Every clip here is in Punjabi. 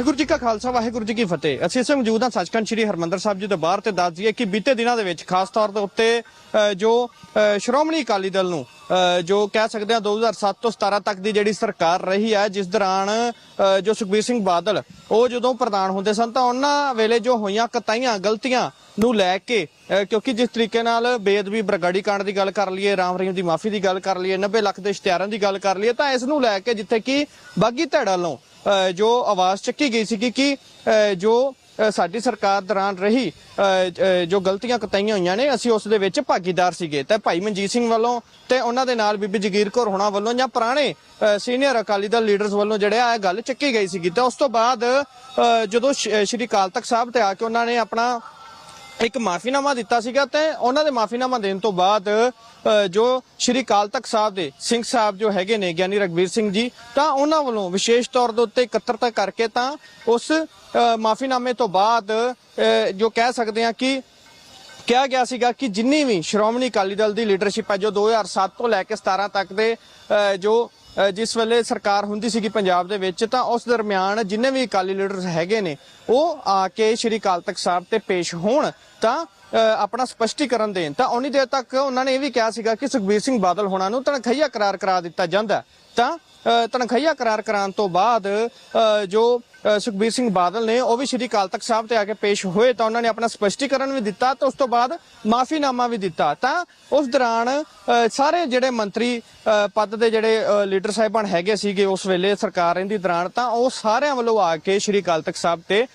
ਵਾਹਿਗੁਰੂ ਜੀ ਕਾ ਖਾਲਸਾ ਵਾਹਿਗੁਰੂ ਜੀ ਕੀ ਫਤਿਹ। ਅਸੀਂ ਇਸੇ ਮੌਜੂਦ ਹਾਂ ਸੱਚਖੰਡ ਸ੍ਰੀ ਹਰਮੰਦਰ ਸਾਹਿਬ ਜੀ ਦੇ ਬਾਹਰ ਤੇ ਦੱਸ ਦਈਏ ਕਿ ਬੀਤੇ ਦਿਨਾਂ ਦੇ ਵਿੱਚ ਖਾਸ ਤੌਰ ਦੇ ਉੱਤੇ ਜੋ ਅ, ਸ਼੍ਰੋਮਣੀ ਅਕਾਲੀ ਦਲ ਨੂੰ ਅ, ਜੋ ਕਹਿ ਸਕਦੇ ਹਾਂ 2007 ਤੋਂ 17 ਤੱਕ ਦੀ ਜਿਹੜੀ ਸਰਕਾਰ ਰਹੀ ਹੈ ਜਿਸ ਦੌਰਾਨ ਜੋ ਸੁਖਬੀਰ ਸਿੰਘ ਬਾਦਲ ਉਹ ਜਦੋਂ ਪ੍ਰਧਾਨ ਹੁੰਦੇ ਸਨ ਤਾਂ ਉਹਨਾਂ ਵੇਲੇ ਜੋ ਹੋਈਆਂ ਕਤਾਈਆਂ ਗਲਤੀਆਂ ਨੂੰ ਲੈ ਕੇ ਕਿਉਂਕਿ ਜਿਸ ਤਰੀਕੇ ਨਾਲ ਬੇਦਬੀ ਬਰਗਾੜੀ ਕਾਂਡ ਦੀ ਗੱਲ ਕਰ ਲਈਏ ਰਾਮ ਰਹੀਮ ਦੀ ਮਾਫੀ ਦੀ ਗੱਲ ਕਰ ਲਈਏ 90 ਲੱਖ ਦੇ ਇਸ਼ਤਿਹਾਰਾਂ ਦੀ ਗੱਲ ਕਰ ਲਈਏ ਤਾਂ ਇਸ ਨੂੰ ਲੈ ਕੇ ਜਿੱਥੇ ਕਿ ਬਾਗੀ ਧੜਾ ਵੱਲੋਂ ਜੋ ਆਵਾਜ਼ ਚੱਕੀ ਗਈ ਸੀ ਕਿ ਜੋ ਸਾਡੀ ਸਰਕਾਰ ਦੌਰਾਨ ਰਹੀ ਜੋ ਗਲਤੀਆਂ ਕਤਾਈਆਂ ਹੋਈਆਂ ਨੇ ਅਸੀਂ ਉਸ ਦੇ ਵਿੱਚ ਭਾਗੀਦਾਰ ਸੀਗੇ। ਤੇ ਭਾਈ ਮਨਜੀਤ ਸਿੰਘ ਵੱਲੋਂ ਤੇ ਉਹਨਾਂ ਦੇ ਨਾਲ ਬੀਬੀ ਜਗੀਰ ਕੌਰ ਹੋਣਾ ਵੱਲੋਂ ਜਾਂ ਪੁਰਾਣੇ ਸੀਨੀਅਰ ਅਕਾਲੀ ਦਲ ਲੀਡਰਸ ਵੱਲੋਂ ਜਿਹੜਾ ਇਹ ਗੱਲ ਚੱਕੀ ਗਈ ਸੀਗੀ। ਤੇ ਉਸ ਤੋਂ ਬਾਅਦ ਅ, ਜਦੋਂ ਸ਼੍ਰੀ ਅਕਾਲ ਤਖਤ ਸਾਹਿਬ ਤੇ ਆ ਕੇ ਉਹਨਾਂ ਨੇ ਆਪਣਾ ਇੱਕ ਮਾਫੀਨਾਮਾ ਦਿੱਤਾ ਸੀਗਾ ਤੇ ਉਹਨਾਂ ਦੇ ਮਾਫੀਨਾਮਾ ਦੇਣ ਤੋਂ ਬਾਅਦ ਜੋ ਸ਼੍ਰੀ ਅਕਾਲ ਤਖਤ ਸਾਹਿਬ ਦੇ ਸਿੰਘ ਸਾਹਿਬ ਜੋ ਹੈਗੇ ਨੇ, ਗਿਆਨੀ ਰਗਵੀਰ ਸਿੰਘ ਜੀ, ਤਾਂ ਉਹਨਾਂ ਵੱਲੋਂ ਵਿਸ਼ੇਸ਼ ਤੌਰ ਦੇ ਉੱਤੇ ਇਕੱਤਰਤਾ ਕਰਕੇ ਤਾਂ ਉਸ ਮਾਫੀਨਾਮੇ ਤੋਂ ਬਾਅਦ ਜੋ ਕਹਿ ਸਕਦੇ ਹਾਂ ਕਿ ਕਿਹਾ ਗਿਆ ਸੀਗਾ ਕਿ ਜਿੰਨੀ ਵੀ ਸ਼੍ਰੋਮਣੀ ਅਕਾਲੀ ਦਲ ਦੀ ਲੀਡਰਸ਼ਿਪ ਹੈ, ਜੋ 2007 ਤੋਂ ਲੈ ਕੇ 17 ਤੱਕ ਦੇ ਜੋ ਜਿਸ ਵੇਲੇ ਸਰਕਾਰ ਹੁੰਦੀ ਸੀਗੀ ਪੰਜਾਬ ਦੇ ਵਿੱਚ ਤਾਂ ਉਸ ਦਰਮਿਆਨ ਜਿੰਨੇ ਵੀ ਅਕਾਲੀ ਲੀਡਰ ਹੈਗੇ ਨੇ ਉਹ ਆ ਕੇ ਸ਼੍ਰੀ ਅਕਾਲ ਤਖਤ ਸਾਹਿਬ ਤੇ ਪੇਸ਼ ਹੋਣ ਤਾਂ ਅ, ਆਪਣਾ ਸਪਸ਼ਟੀਕਰਨ ਦੇਣ। ਤਾਂ ਉਨੀ ਦੇਰ ਤੱਕ ਉਹਨਾਂ ਨੇ ਇਹ ਵੀ ਕਿਹਾ ਸੀਗਾ ਕਿ ਸੁਖਬੀਰ ਸਿੰਘ ਬਾਦਲ ਹੋਣਾ ਨੂੰ ਤਨਖਈਆ ਕਰਾਰ ਕਰਾ ਦਿੱਤਾ ਜਾਂਦਾ। ਤਾਂ ਅ, ਤਨਖਈਆ ਕਰਾਰ ਕਰਾਉਣ ਤੋਂ ਬਾਅਦ ਜੋ ਸੁਖਬੀਰ ਸਿੰਘ ਬਾਦਲ ਨੇ ਉਹ ਵੀ ਸ਼੍ਰੀ ਅਕਾਲ ਤਖਤ ਸਾਹਿਬ ਤੇ ਆ ਕੇ ਪੇਸ਼ ਹੋਏ ਤਾਂ ਉਹਨਾਂ ਨੇ ਆਪਣਾ ਸਪਸ਼ਟੀਕਰਨ ਵੀ ਦਿੱਤਾ ਤੇ ਉਸ ਤੋਂ ਬਾਅਦ ਮਾਫੀਨਾਮਾ ਵੀ ਦਿੱਤਾ। ਤਾਂ ਉਸ ਦੌਰਾਨ ਸਾਰੇ ਜਿਹੜੇ ਮੰਤਰੀ ਪਦ ਦੇ ਜਿਹੜੇ ਲੀਡਰ ਸਾਹਿਬਾਨ ਹੈਗੇ ਸੀਗੇ ਉਸ ਵੇਲੇ ਸਰਕਾਰ ਰਹਿੰਦੀ ਦੌਰਾਨ ਤਾਂ ਉਹ ਸਾਰਿਆਂ ਵੱਲੋਂ ਆ ਕੇ ਸ਼੍ਰੀ ਅਕਾਲ ਤਖਤ ਸਾਹਿਬ ਤੇ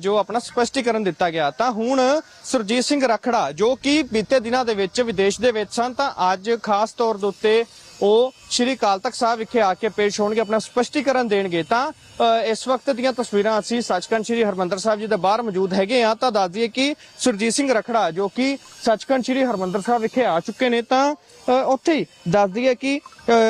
ਜੋ ਆਪਣਾ ਸਪਸ਼ਟੀਕਰਨ ਦਿੱਤਾ ਗਿਆ। ਤਾਂ ਹੁਣ ਸੁਰਜੀਤ ਸਿੰਘ ਰਖੜਾ ਜੋ ਕਿ ਬੀਤੇ ਦਿਨਾਂ ਦੇ ਵਿੱਚ ਵਿਦੇਸ਼ ਦੇ ਵਿੱਚ ਸਨ ਤਾਂ ਅੱਜ ਖਾਸ ਤੌਰ ਦੇ ਉੱਤੇ ਉਹ ਸ਼੍ਰੀ ਅਕਾਲ ਤਖਤ ਸਾਹਿਬ ਵਿਖੇ ਆ ਕੇ ਪੇਸ਼ ਹੋਣਗੇ, ਆਪਣਾ ਸਪਸ਼ਟੀਕਰਨ ਦੇਣਗੇ। ਤਾਂ ਇਸ ਵਕਤ ਦੀਆਂ ਤਸਵੀਰਾਂ ਅਸੀਂ ਸੱਚਖੰਡ ਸ੍ਰੀ ਹਰਮੰਦਰ ਸਾਹਿਬ ਜੀ ਦੇ ਬਾਹਰ ਮੌਜੂਦ ਹੈਗੇ ਆ ਤਾਂ ਦੱਸ ਦਈਏ ਕਿ ਸੁਰਜੀਤ ਸਿੰਘ ਰਖੜਾ, ਜੋ ਕਿ ਸੱਚਖੰਡ ਸ੍ਰੀ ਹਰਮੰਦਰ ਸਾਹਿਬ ਵਿਖੇ ਆ ਚੁੱਕੇ ਨੇ, ਤਾਂ ਉੱਥੇ ਹੀ ਦੱਸ ਦਈਏ ਕਿ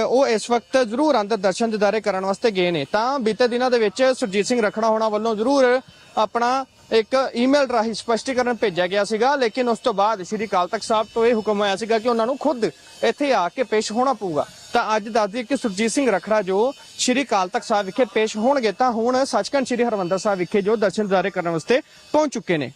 ਉਹ ਇਸ ਵਕਤ ਜ਼ਰੂਰ ਅੰਦਰ ਦਰਸ਼ਨ ਦਿਦਾਰੇ ਕਰਨ ਵਾਸਤੇ ਗਏ ਨੇ। ਤਾਂ, ਬੀਤੇ ਦਿਨਾਂ ਦੇ ਵਿੱਚ ਸੁਰਜੀਤ ਸਿੰਘ ਰਖੜਾ ਹੋਣਾ ਵੱਲੋਂ ਜ਼ਰੂਰ ਆਪਣਾ ਇੱਕ ਈਮੇਲ ਰਾਹੀਂ ਸਪਸ਼ਟੀਕਰਨ ਭੇਜਿਆ ਗਿਆ ਸੀਗਾ, ਲੇਕਿਨ ਉਸ ਤੋਂ ਬਾਅਦ ਸ਼੍ਰੀ ਅਕਾਲ ਤਖਤ ਸਾਹਿਬ ਤੋਂ ਇਹ ਹੁਕਮ ਆਇਆ ਸੀਗਾ ਕਿ ਉਹਨਾਂ ਨੂੰ ਖੁਦ ਇੱਥੇ ਆ ਕੇ ਪੇਸ਼ ਹੋਣਾ ਪਊਗਾ। ਤਾਂ ਅੱਜ ਦੱਸ ਦਈਏ ਕਿ ਸੁਰਜੀਤ ਸਿੰਘ ਰਖੜਾ ਜੋ ਸ਼੍ਰੀ ਅਕਾਲ ਤਖਤ ਸਾਹਿਬ ਵਿਖੇ ਪੇਸ਼ ਹੋਣਗੇ ਤਾਂ ਹੁਣ ਸੱਚਖੰਡ ਸ਼੍ਰੀ ਹਰਮੰਦਰ ਸਾਹਿਬ ਵਿਖੇ ਜੋ ਦਰਸ਼ਨ ਦਿਦਾਰੇ ਕਰਨ ਵਾਸਤੇ ਪਹੁੰਚ ਚੁੱਕੇ ਨੇ।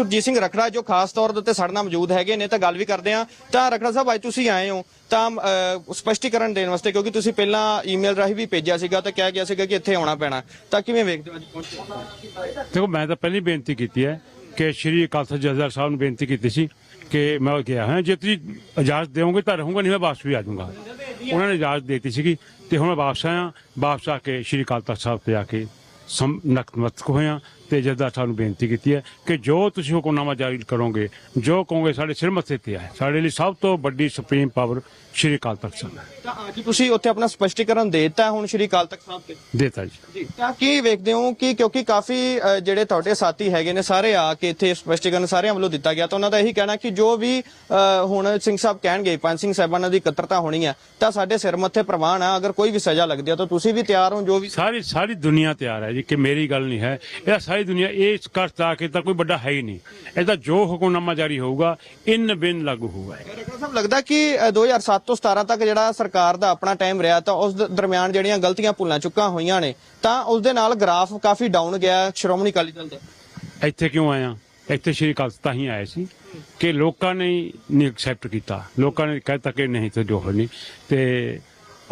ਸੁਰਜੀਤ ਸਿੰਘ ਰਖੜਾ ਜੋ ਖਾਸ ਤੌਰ ਦੇ ਉੱਤੇ ਸਾਡੇ ਨਾਲ ਮੌਜੂਦ ਹੈਗੇ ਨੇ, ਤਾਂ ਗੱਲ ਵੀ ਕਰਦੇ ਆ ਤਾਂ ਰਖੜਾ ਸਾਹਿਬ, ਅੱਜ ਤੁਸੀਂ ਆਏ ਹੋ, ਤਾਂ ਸਪਸ਼ਟੀਕਰਨ ਦੇਣ ਵਾਸਤੇ, ਕਿਉਂਕਿ ਤੁਸੀਂ ਪਹਿਲਾਂ ਈਮੇਲ ਰਾਹੀਂ ਵੀ ਭੇਜਿਆ ਸੀਗਾ, ਤਾਂ ਕਿਹਾ ਗਿਆ ਸੀਗਾ ਕਿ ਇੱਥੇ ਆਉਣਾ ਪੈਣਾ। ਤਾਂ ਕਿਵੇਂ ਵੇਖਦੇ ਹੋ ਅੱਜ ਪਹੁੰਚੇ ਦੇਖੋ, ਮੈਂ ਤਾਂ ਪਹਿਲੀ ਬੇਨਤੀ ਕੀਤੀ ਹੈ ਕਿ ਸ਼੍ਰੀ ਅਕਾਲ ਤਖਤ ਜਥੇਦਾਰ ਸਾਹਿਬ ਨੂੰ ਬੇਨਤੀ ਕੀਤੀ ਸੀ ਕਿ ਮੈਂ ਉਹ ਗਿਆ ਹਾਂ। ਜੇ ਤੁਸੀਂ ਇਜਾਜ਼ਤ ਦਿਓਗੇ ਤਾਂ ਰਹੂੰਗਾ, ਨਹੀਂ ਮੈਂ ਵਾਪਸ ਵੀ ਆ ਜਾਊਂਗਾ। ਉਹਨਾਂ ਨੇ ਇਜਾਜ਼ਤ ਦੇ ਦਿੱਤੀ ਸੀਗੀ ਤੇ ਹੁਣ ਮੈਂ ਵਾਪਸ ਆਇਆ। ਵਾਪਸ ਆ ਕੇ ਸ਼੍ਰੀ ਅਕਾਲ ਤਖਤ ਸਾਹਿਬ ਤੇ ਆ ਕੇ ਸਮ ਨਤਮਸਤਕ ਹੋਇਆ। ਤੇ ਜਥੇਦਾਰ ਸਾਹਿਬ ਨੂੰ ਬੇਨਤੀ ਕੀਤੀ ਹੈ ਕਿ ਜੋ ਤੁਸੀਂ ਹੁਕਮਨਾਮਾ ਜਾਰੀ ਕਰੋਗੇ ਜੋ ਕਹੋਗੇ ਸਾਡੇ ਸਿਰ ਮੱਥੇ ਤੇ ਹੈ ਸਾਡੇ ਲਈ ਸਭ ਤੋਂ ਵੱਡੀ ਸੁਪਰੀਮ ਪਾਵਰ ਸ਼੍ਰੀ ਅਕਾਲ ਤਖਤ ਸਾਹਿਬ ਹੈ। ਤਾਂ ਅੱਜ ਤੁਸੀਂ ਉੱਥੇ ਆਪਣਾ ਸਪਸ਼ਟੀਕਰਨ ਦੇ ਦਿੱਤਾ ਹੁਣ ਸ਼੍ਰੀ ਅਕਾਲ ਤਖਤ ਸਾਹਿਬ ਤੇ? ਦੇਤਾ ਜੀ। ਜੀ ਤਾਂ ਕੀ ਵੇਖਦੇ ਹੋ ਕਿ ਕਿਉਂਕਿ ਕਾਫੀ ਜਿਹੜੇ ਤੁਹਾਡੇ ਸਾਥੀ ਹੈਗੇ ਨੇ ਸਾਰੇ ਆ ਕੇ ਇੱਥੇ ਸਪਸ਼ਟੀਕਰਨ ਸਾਰਿਆਂ ਵੱਲੋਂ ਦਿੱਤਾ ਗਿਆ ਤਾਂ ਉਹਨਾਂ ਦਾ ਇਹੀ ਕਹਿਣਾ ਕਿ ਜੋ ਵੀ ਹੁਣ ਸਿੰਘ ਸਾਹਿਬ ਕਹਿਣਗੇ ਪੰਜ ਸਿੰਘ ਸਾਹਿਬਾਨਾਂ ਦੀ ਇਕੱਤਰਤਾ ਹੋਣੀ ਹੈ ਤਾਂ ਸਾਡੇ ਸਿਰ ਮੱਥੇ ਪ੍ਰਵਾਨ ਆ ਅਗਰ ਕੋਈ ਵੀ ਸਜ਼ਾ ਲੱਗਦੀ ਹੈ ਤਾਂ ਤੁਸੀਂ ਵੀ ਤਿਆਰ ਹੋ ਜੋ ਵੀ ਸਾਰੀ ਸਾਰੀ ਦੁਨੀਆ ਤਿਆਰ ਹੈ ਜੀ ਕਿ ਮੇਰੀ ਗੱਲ ਨਹੀਂ ਹੈ। ਇਹ ਸਾਰੀ ਦੁਨੀਆ ਇਸ ਕਸ਼ਟ ਆ ਕੇ ਤਾਂ ਕੋਈ ਵੱਡਾ ਹੈ ਹੀ ਨਹੀਂ। ਇਹਦਾ ਜੋ ਹੁਕਮਨਾਮਾ ਜਾਰੀ ਹੋਊਗਾ ਇਨ ਬਿਨ ਲਾਗੂ ਹੋਊਗਾ। ਡਾਕਟਰ ਸਾਹਿਬ ਲੱਗਦਾ ਕਿ ਅ, 2007 ਤੋਂ 17 ਤੱਕ ਜਿਹੜਾ ਸਰਕਾਰ ਦਾ ਆਪਣਾ ਟਾਈਮ ਰਿਹਾ ਤਾਂ ਉਸ ਦਰਮਿਆਨ ਜਿਹੜੀਆਂ ਗਲਤੀਆਂ ਭੁੱਲਾਂ ਚੁੱਕਾਂ ਹੋਈਆਂ ਨੇ ਤਾਂ ਉਸ ਦੇ ਨਾਲ ਗ੍ਰਾਫ ਕਾਫੀ ਡਾਊਨ ਗਿਆ। ਸ਼੍ਰੋਮਣੀ ਅਕਾਲੀ ਦਲ ਦਾ। ਇੱਥੇ ਕਿਉਂ ਆਇਆ ਇੱਥੇ ਸ਼੍ਰੀ ਅਕਾਲ ਤਾਂ ਹੀ ਆਏ ਸੀ ਕਿ ਲੋਕਾਂ ਨੇ ਨਹੀਂ ਐਕਸੈਪਟ ਕੀਤਾ। ਲੋਕਾਂ ਨੇ ਕਹਿਤਾ ਕਿ ਨਹੀਂ ਤੇ ਜੋ ਨਹੀਂ ਤੇ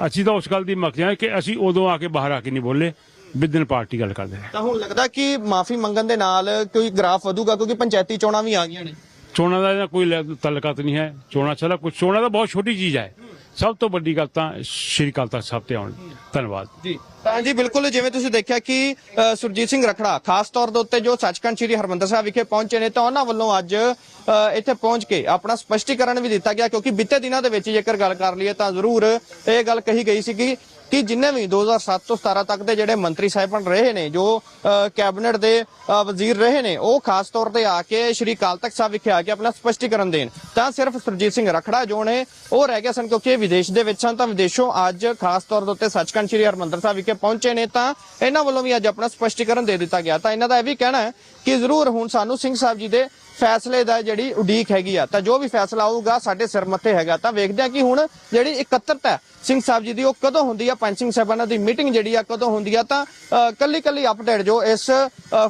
ਅਸੀਂ ਤਾਂ ਉਸ ਗੱਲ ਦੀ ਮਖਿਆ ਕਿ ਅਸੀਂ ਉਦੋਂ ਆ ਕੇ ਬਾਹਰ ਆ ਕੇ ਨਹੀਂ ਬੋਲੇ। ਵਿਦਨ ਪਾਰਟੀ ਗੱਲ ਕਰਦੇ ਤਾਂ ਹੁਣ ਲੱਗਦਾ ਕਿ ਮਾਫੀ ਮੰਗਣ ਦੇ ਨਾਲ ਕੋਈ ਗ੍ਰਾਫ ਵਧੂਗਾ ਕਿਉਂਕਿ ਪੰਚਾਇਤੀ ਚੋਣਾਂ ਵੀ ਆ ਗਈਆਂ ਨੇ। ਚੋਣਾਂ ਦਾ ਇਹਦਾ ਕੋਈ ਤਾਲੁਕਾਤ ਨਹੀਂ ਹੈ। ਚੋਣਾਂ ਛੜਾ ਕੁਝ ਚੋਣਾਂ ਦਾ ਬਹੁਤ ਛੋਟੀ ਚੀਜ਼ ਹੈ। ਸਭ ਤੋਂ ਵੱਡੀ ਗੱਲ ਤਾਂ ਸ਼੍ਰੀ ਅਕਾਲ ਤਖਤ ਸਾਹਿਬ ਤੇ ਆਉਣ ਧੰਨਵਾਦ। ਜੀ। ਤਾਂ ਜੀ ਬਿਲਕੁਲ ਜਿਵੇਂ ਤੁਸੀਂ ਦੇਖਿਆ ਕਿ ਸੁਰਜੀਤ ਸਿੰਘ ਰਖੜਾ ਖਾਸ ਤੌਰ ਦੇ ਉੱਤੇ ਜੋ ਸੱਚਖੰਡ ਸ੍ਰੀ ਹਰਮੰਦਰ ਸਾਹਿਬ ਵਿਖੇ ਪਹੁੰਚੇ ਨੇ ਤਾਂ ਉਹਨਾਂ ਵੱਲੋਂ ਅੱਜ ਇੱਥੇ ਪਹੁੰਚ ਕੇ ਆਪਣਾ ਸਪਸ਼ਟੀਕਰਨ ਵੀ ਦਿੱਤਾ ਗਿਆ ਕਿਉਂਕਿ ਬੀਤੇ ਦਿਨਾਂ ਦੇ ਵਿੱਚ ਜੇਕਰ ਗੱਲ ਕਰ ਲਈਏ ਤਾਂ ਜ਼ਰੂਰ ਇਹ ਗੱਲ ਕਹੀ ਗਈ ਸੀ ਕਿ ਕਿ ਜਿੰਨੇ ਵੀ 2007 ਤੋਂ 17 ਤੱਕ ਦੇ ਜਿਹੜੇ ਮੰਤਰੀ ਸਾਹਿਬਾਨ ਰਹੇ ਨੇ, ਜੋ ਕੈਬਨਿਟ ਦੇ ਵਜ਼ੀਰ ਰਹੇ ਨੇ, ਉਹ ਖਾਸ ਤੌਰ ਤੇ ਆ ਕੇ ਸ਼੍ਰੀ ਅਕਾਲ ਤਖਤ ਸਾਹਿਬ ਵਿਖੇ ਆ ਕੇ ਆਪਣਾ ਸਪਸ਼ਟੀਕਰਨ ਦੇਣ। ਤਾਂ ਸਿਰਫ ਸੁਰਜੀਤ ਸਿੰਘ ਰਖੜਾ ਜੋ ਨੇ, ਉਹ ਰਹਿ ਗਏ ਸਨ ਕਿਉਂਕਿ ਵਿਦੇਸ਼ ਦੇ ਵਿੱਚ ਸਨ, ਤਾਂ ਵਿਦੇਸ਼ੋਂ ਅੱਜ ਖਾਸ ਤੌਰ ਦੇ ਉੱਤੇ ਸੱਚਖੰਡ ਸ੍ਰੀ ਹਰਮੰਦਰ ਸਾਹਿਬ ਵਿਖੇ ਪਹੁੰਚੇ ਨੇ, ਤਾਂ ਇਹਨਾਂ ਵੱਲੋਂ ਵੀ ਅੱਜ ਆਪਣਾ ਸਪਸ਼ਟੀਕਰਨ ਦੇ ਦਿੱਤਾ ਗਿਆ। ਤਾਂ ਇਹਨਾਂ ਦਾ ਇਹ ਵੀ ਕਹਿਣਾ ਹੈ ਕਿ ਜ਼ਰੂਰ ਹੁਣ ਸਾਨੂੰ ਸਿੰਘ ਸਾਹਿਬ ਜੀ ਦੇ ਫੈਸਲੇ ਦਾ ਜਿਹੜੀ ਉਡੀਕ ਹੈਗੀ ਆ, ਤਾਂ ਜੋ ਵੀ ਫੈਸਲਾ ਆਊਗਾ, ਸਾਡੇ ਸਿਰ ਮੱਥੇ ਹੈਗਾ। ਤਾਂ ਵੇਖਦੇ ਆ ਕਿ ਹੁਣ ਜਿਹੜੀ ਇਕੱਤਰਤਾ ਹੈ, ਸਿੰਘ ਸਾਹਿਬ ਜੀ ਦੀ, ਉਹ ਕਦੋਂ ਹੁੰਦੀ ਆ? ਪੰਜ ਸਿੰਘ ਸਾਹਿਬਾਨਾਂ ਦੀ ਮੀਟਿੰਗ ਜਿਹੜੀ ਆ, ਕਦੋਂ ਹੁੰਦੀ ਆ? ਤਾਂ ਕੱਲੀ ਕੱਲੀ ਅਪਡੇਟ ਜੋ ਇਸ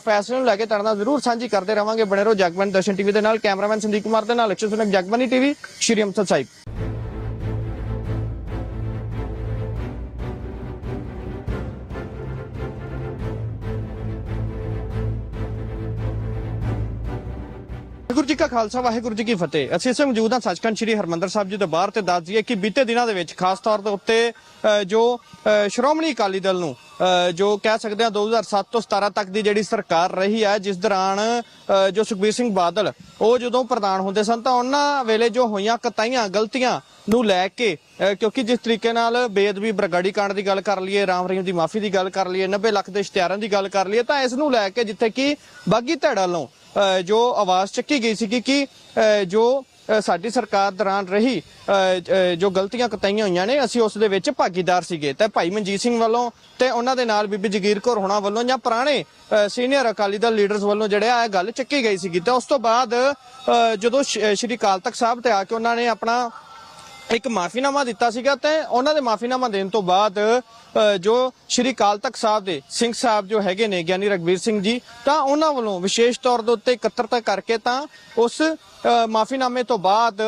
ਫੈਸਲੇ ਨੂੰ ਲੈ ਕੇ ਤੁਹਾਡੇ ਨਾਲ ਜ਼ਰੂਰ ਸਾਂਝੀ ਕਰਦੇ ਰਵਾਂਗੇ। ਬਣੇ ਰਹੋ ਜਗਬਨ ਦਰਸ਼ਨ ਟੀਵੀ ਦੇ ਨਾਲ, ਕੈਮਰਾਮੈਨ ਸੰਦੀਪ ਕੁਮਾਰ ਦੇ ਨਾਲ ਅਕਸ਼ਰ ਸੁਨਕ ਜਗਬਾਨੀ ਟੀਵੀ, ਸ਼੍ਰੀ ਅੰਮ੍ਰਿਤਸਰ ਸਾਹਿਬ। ਵਾਹਿਗੁਰੂ ਜੀ ਕਾ ਖਾਲਸਾ ਵਾਹਿਗੁਰੂ ਜੀ ਕੀ ਫਤਿਹ। ਅਸੀਂ ਇਸ ਮੌਜੂਦ ਹਾਂ ਸੱਚਖੰਡ ਸ੍ਰੀ ਹਰਮੰਦਰ ਸਾਹਿਬ ਜੀ ਦੇ ਬਾਹਰ ਤੇ ਦੱਸ ਦਈਏ ਕਿ ਬੀਤੇ ਦਿਨਾਂ ਦੇ ਵਿੱਚ ਖਾਸ ਤੌਰ ਦੇ ਉੱਤੇ ਜੋ ਅ, ਸ਼੍ਰੋਮਣੀ ਅਕਾਲੀ ਦਲ ਨੂੰ ਜੋ ਕਹਿ ਸਕਦੇ ਹਾਂ 2007 ਤੋਂ 17 ਤੱਕ ਦੀ ਜਿਹੜੀ ਸਰਕਾਰ ਰਹੀ ਹੈ ਜਿਸ ਦੌਰਾਨ ਜੋ ਸੁਖਬੀਰ ਸਿੰਘ ਬਾਦਲ ਉਹ ਜਦੋਂ ਪ੍ਰਧਾਨ ਹੁੰਦੇ ਸਨ ਤਾਂ ਉਹਨਾਂ ਵੇਲੇ ਜੋ ਹੋਈਆਂ ਕਤਾਈਆਂ ਗਲਤੀਆਂ ਨੂੰ ਲੈ ਕੇ ਅ, ਕਿਉਂਕਿ ਜਿਸ ਤਰੀਕੇ ਨਾਲ ਬੇਅਦਬੀ ਬਰਗਾੜੀ ਕਾਂਡ ਦੀ ਗੱਲ ਕਰ ਲਈਏ ਰਾਮ ਰਹੀਮ ਦੀ ਮਾਫੀ ਦੀ ਗੱਲ ਕਰ ਲਈਏ 90 ਲੱਖ ਦੇ ਇਸ਼ਤਿਹਾਰਾਂ ਦੀ ਗੱਲ ਕਰ ਲਈਏ ਤਾਂ ਇਸ ਨੂੰ ਲੈ ਕੇ ਜਿੱਥੇ ਕਿ ਬਾਗੀ ਧੜਾ ਵੱਲੋਂ ਜੋ ਆਵਾਜ਼ ਚੱਕੀ ਗਈ ਸੀ ਕਿ ਜੋ ਸਾਡੀ ਸਰਕਾਰ ਦੌਰਾਨ ਰਹੀ ਜੋ ਗਲਤੀਆਂ ਕਤਾਈਆਂ ਹੋਈਆਂ ਨੇ ਅਸੀਂ ਉਸ ਦੇ ਵਿੱਚ ਭਾਗੀਦਾਰ ਸੀਗੇ। ਤੇ ਭਾਈ ਮਨਜੀਤ ਸਿੰਘ ਵੱਲੋਂ ਤੇ ਉਹਨਾਂ ਦੇ ਨਾਲ ਬੀਬੀ ਜਗੀਰ ਕੌਰ ਹੋਣਾ ਵੱਲੋਂ ਜਾਂ ਪੁਰਾਣੇ ਸੀਨੀਅਰ ਅਕਾਲੀ ਦਲ ਲੀਡਰਸ ਵੱਲੋਂ ਜਿਹੜਾ ਇਹ ਗੱਲ ਚੱਕੀ ਗਈ ਸੀਗੀ। ਤੇ ਉਸ ਤੋਂ ਬਾਅਦ ਅ, ਜਦੋਂ ਸ਼੍ਰੀ ਅਕਾਲ ਤਖਤ ਸਾਹਿਬ ਤੇ ਆ ਕੇ ਉਹਨਾਂ ਨੇ ਆਪਣਾ ਇੱਕ ਮਾਫੀਨਾਮਾ ਦਿੱਤਾ ਸੀਗਾ ਤੇ ਉਹਨਾਂ ਦੇ ਮਾਫੀਨਾਮਾ ਦੇਣ ਤੋਂ ਬਾਅਦ ਜੋ ਸ਼੍ਰੀ ਅਕਾਲ ਤਖਤ ਸਾਹਿਬ ਦੇ ਸਿੰਘ ਸਾਹਿਬ ਜੋ ਹੈਗੇ ਨੇ, ਗਿਆਨੀ ਰਗਵੀਰ ਸਿੰਘ ਜੀ, ਤਾਂ ਉਹਨਾਂ ਵੱਲੋਂ ਵਿਸ਼ੇਸ਼ ਤੌਰ ਦੇ ਉੱਤੇ ਇਕੱਤਰਤਾ ਕਰਕੇ ਤਾਂ ਉਸ ਮਾਫੀਨਾਮੇ ਤੋਂ ਬਾਅਦ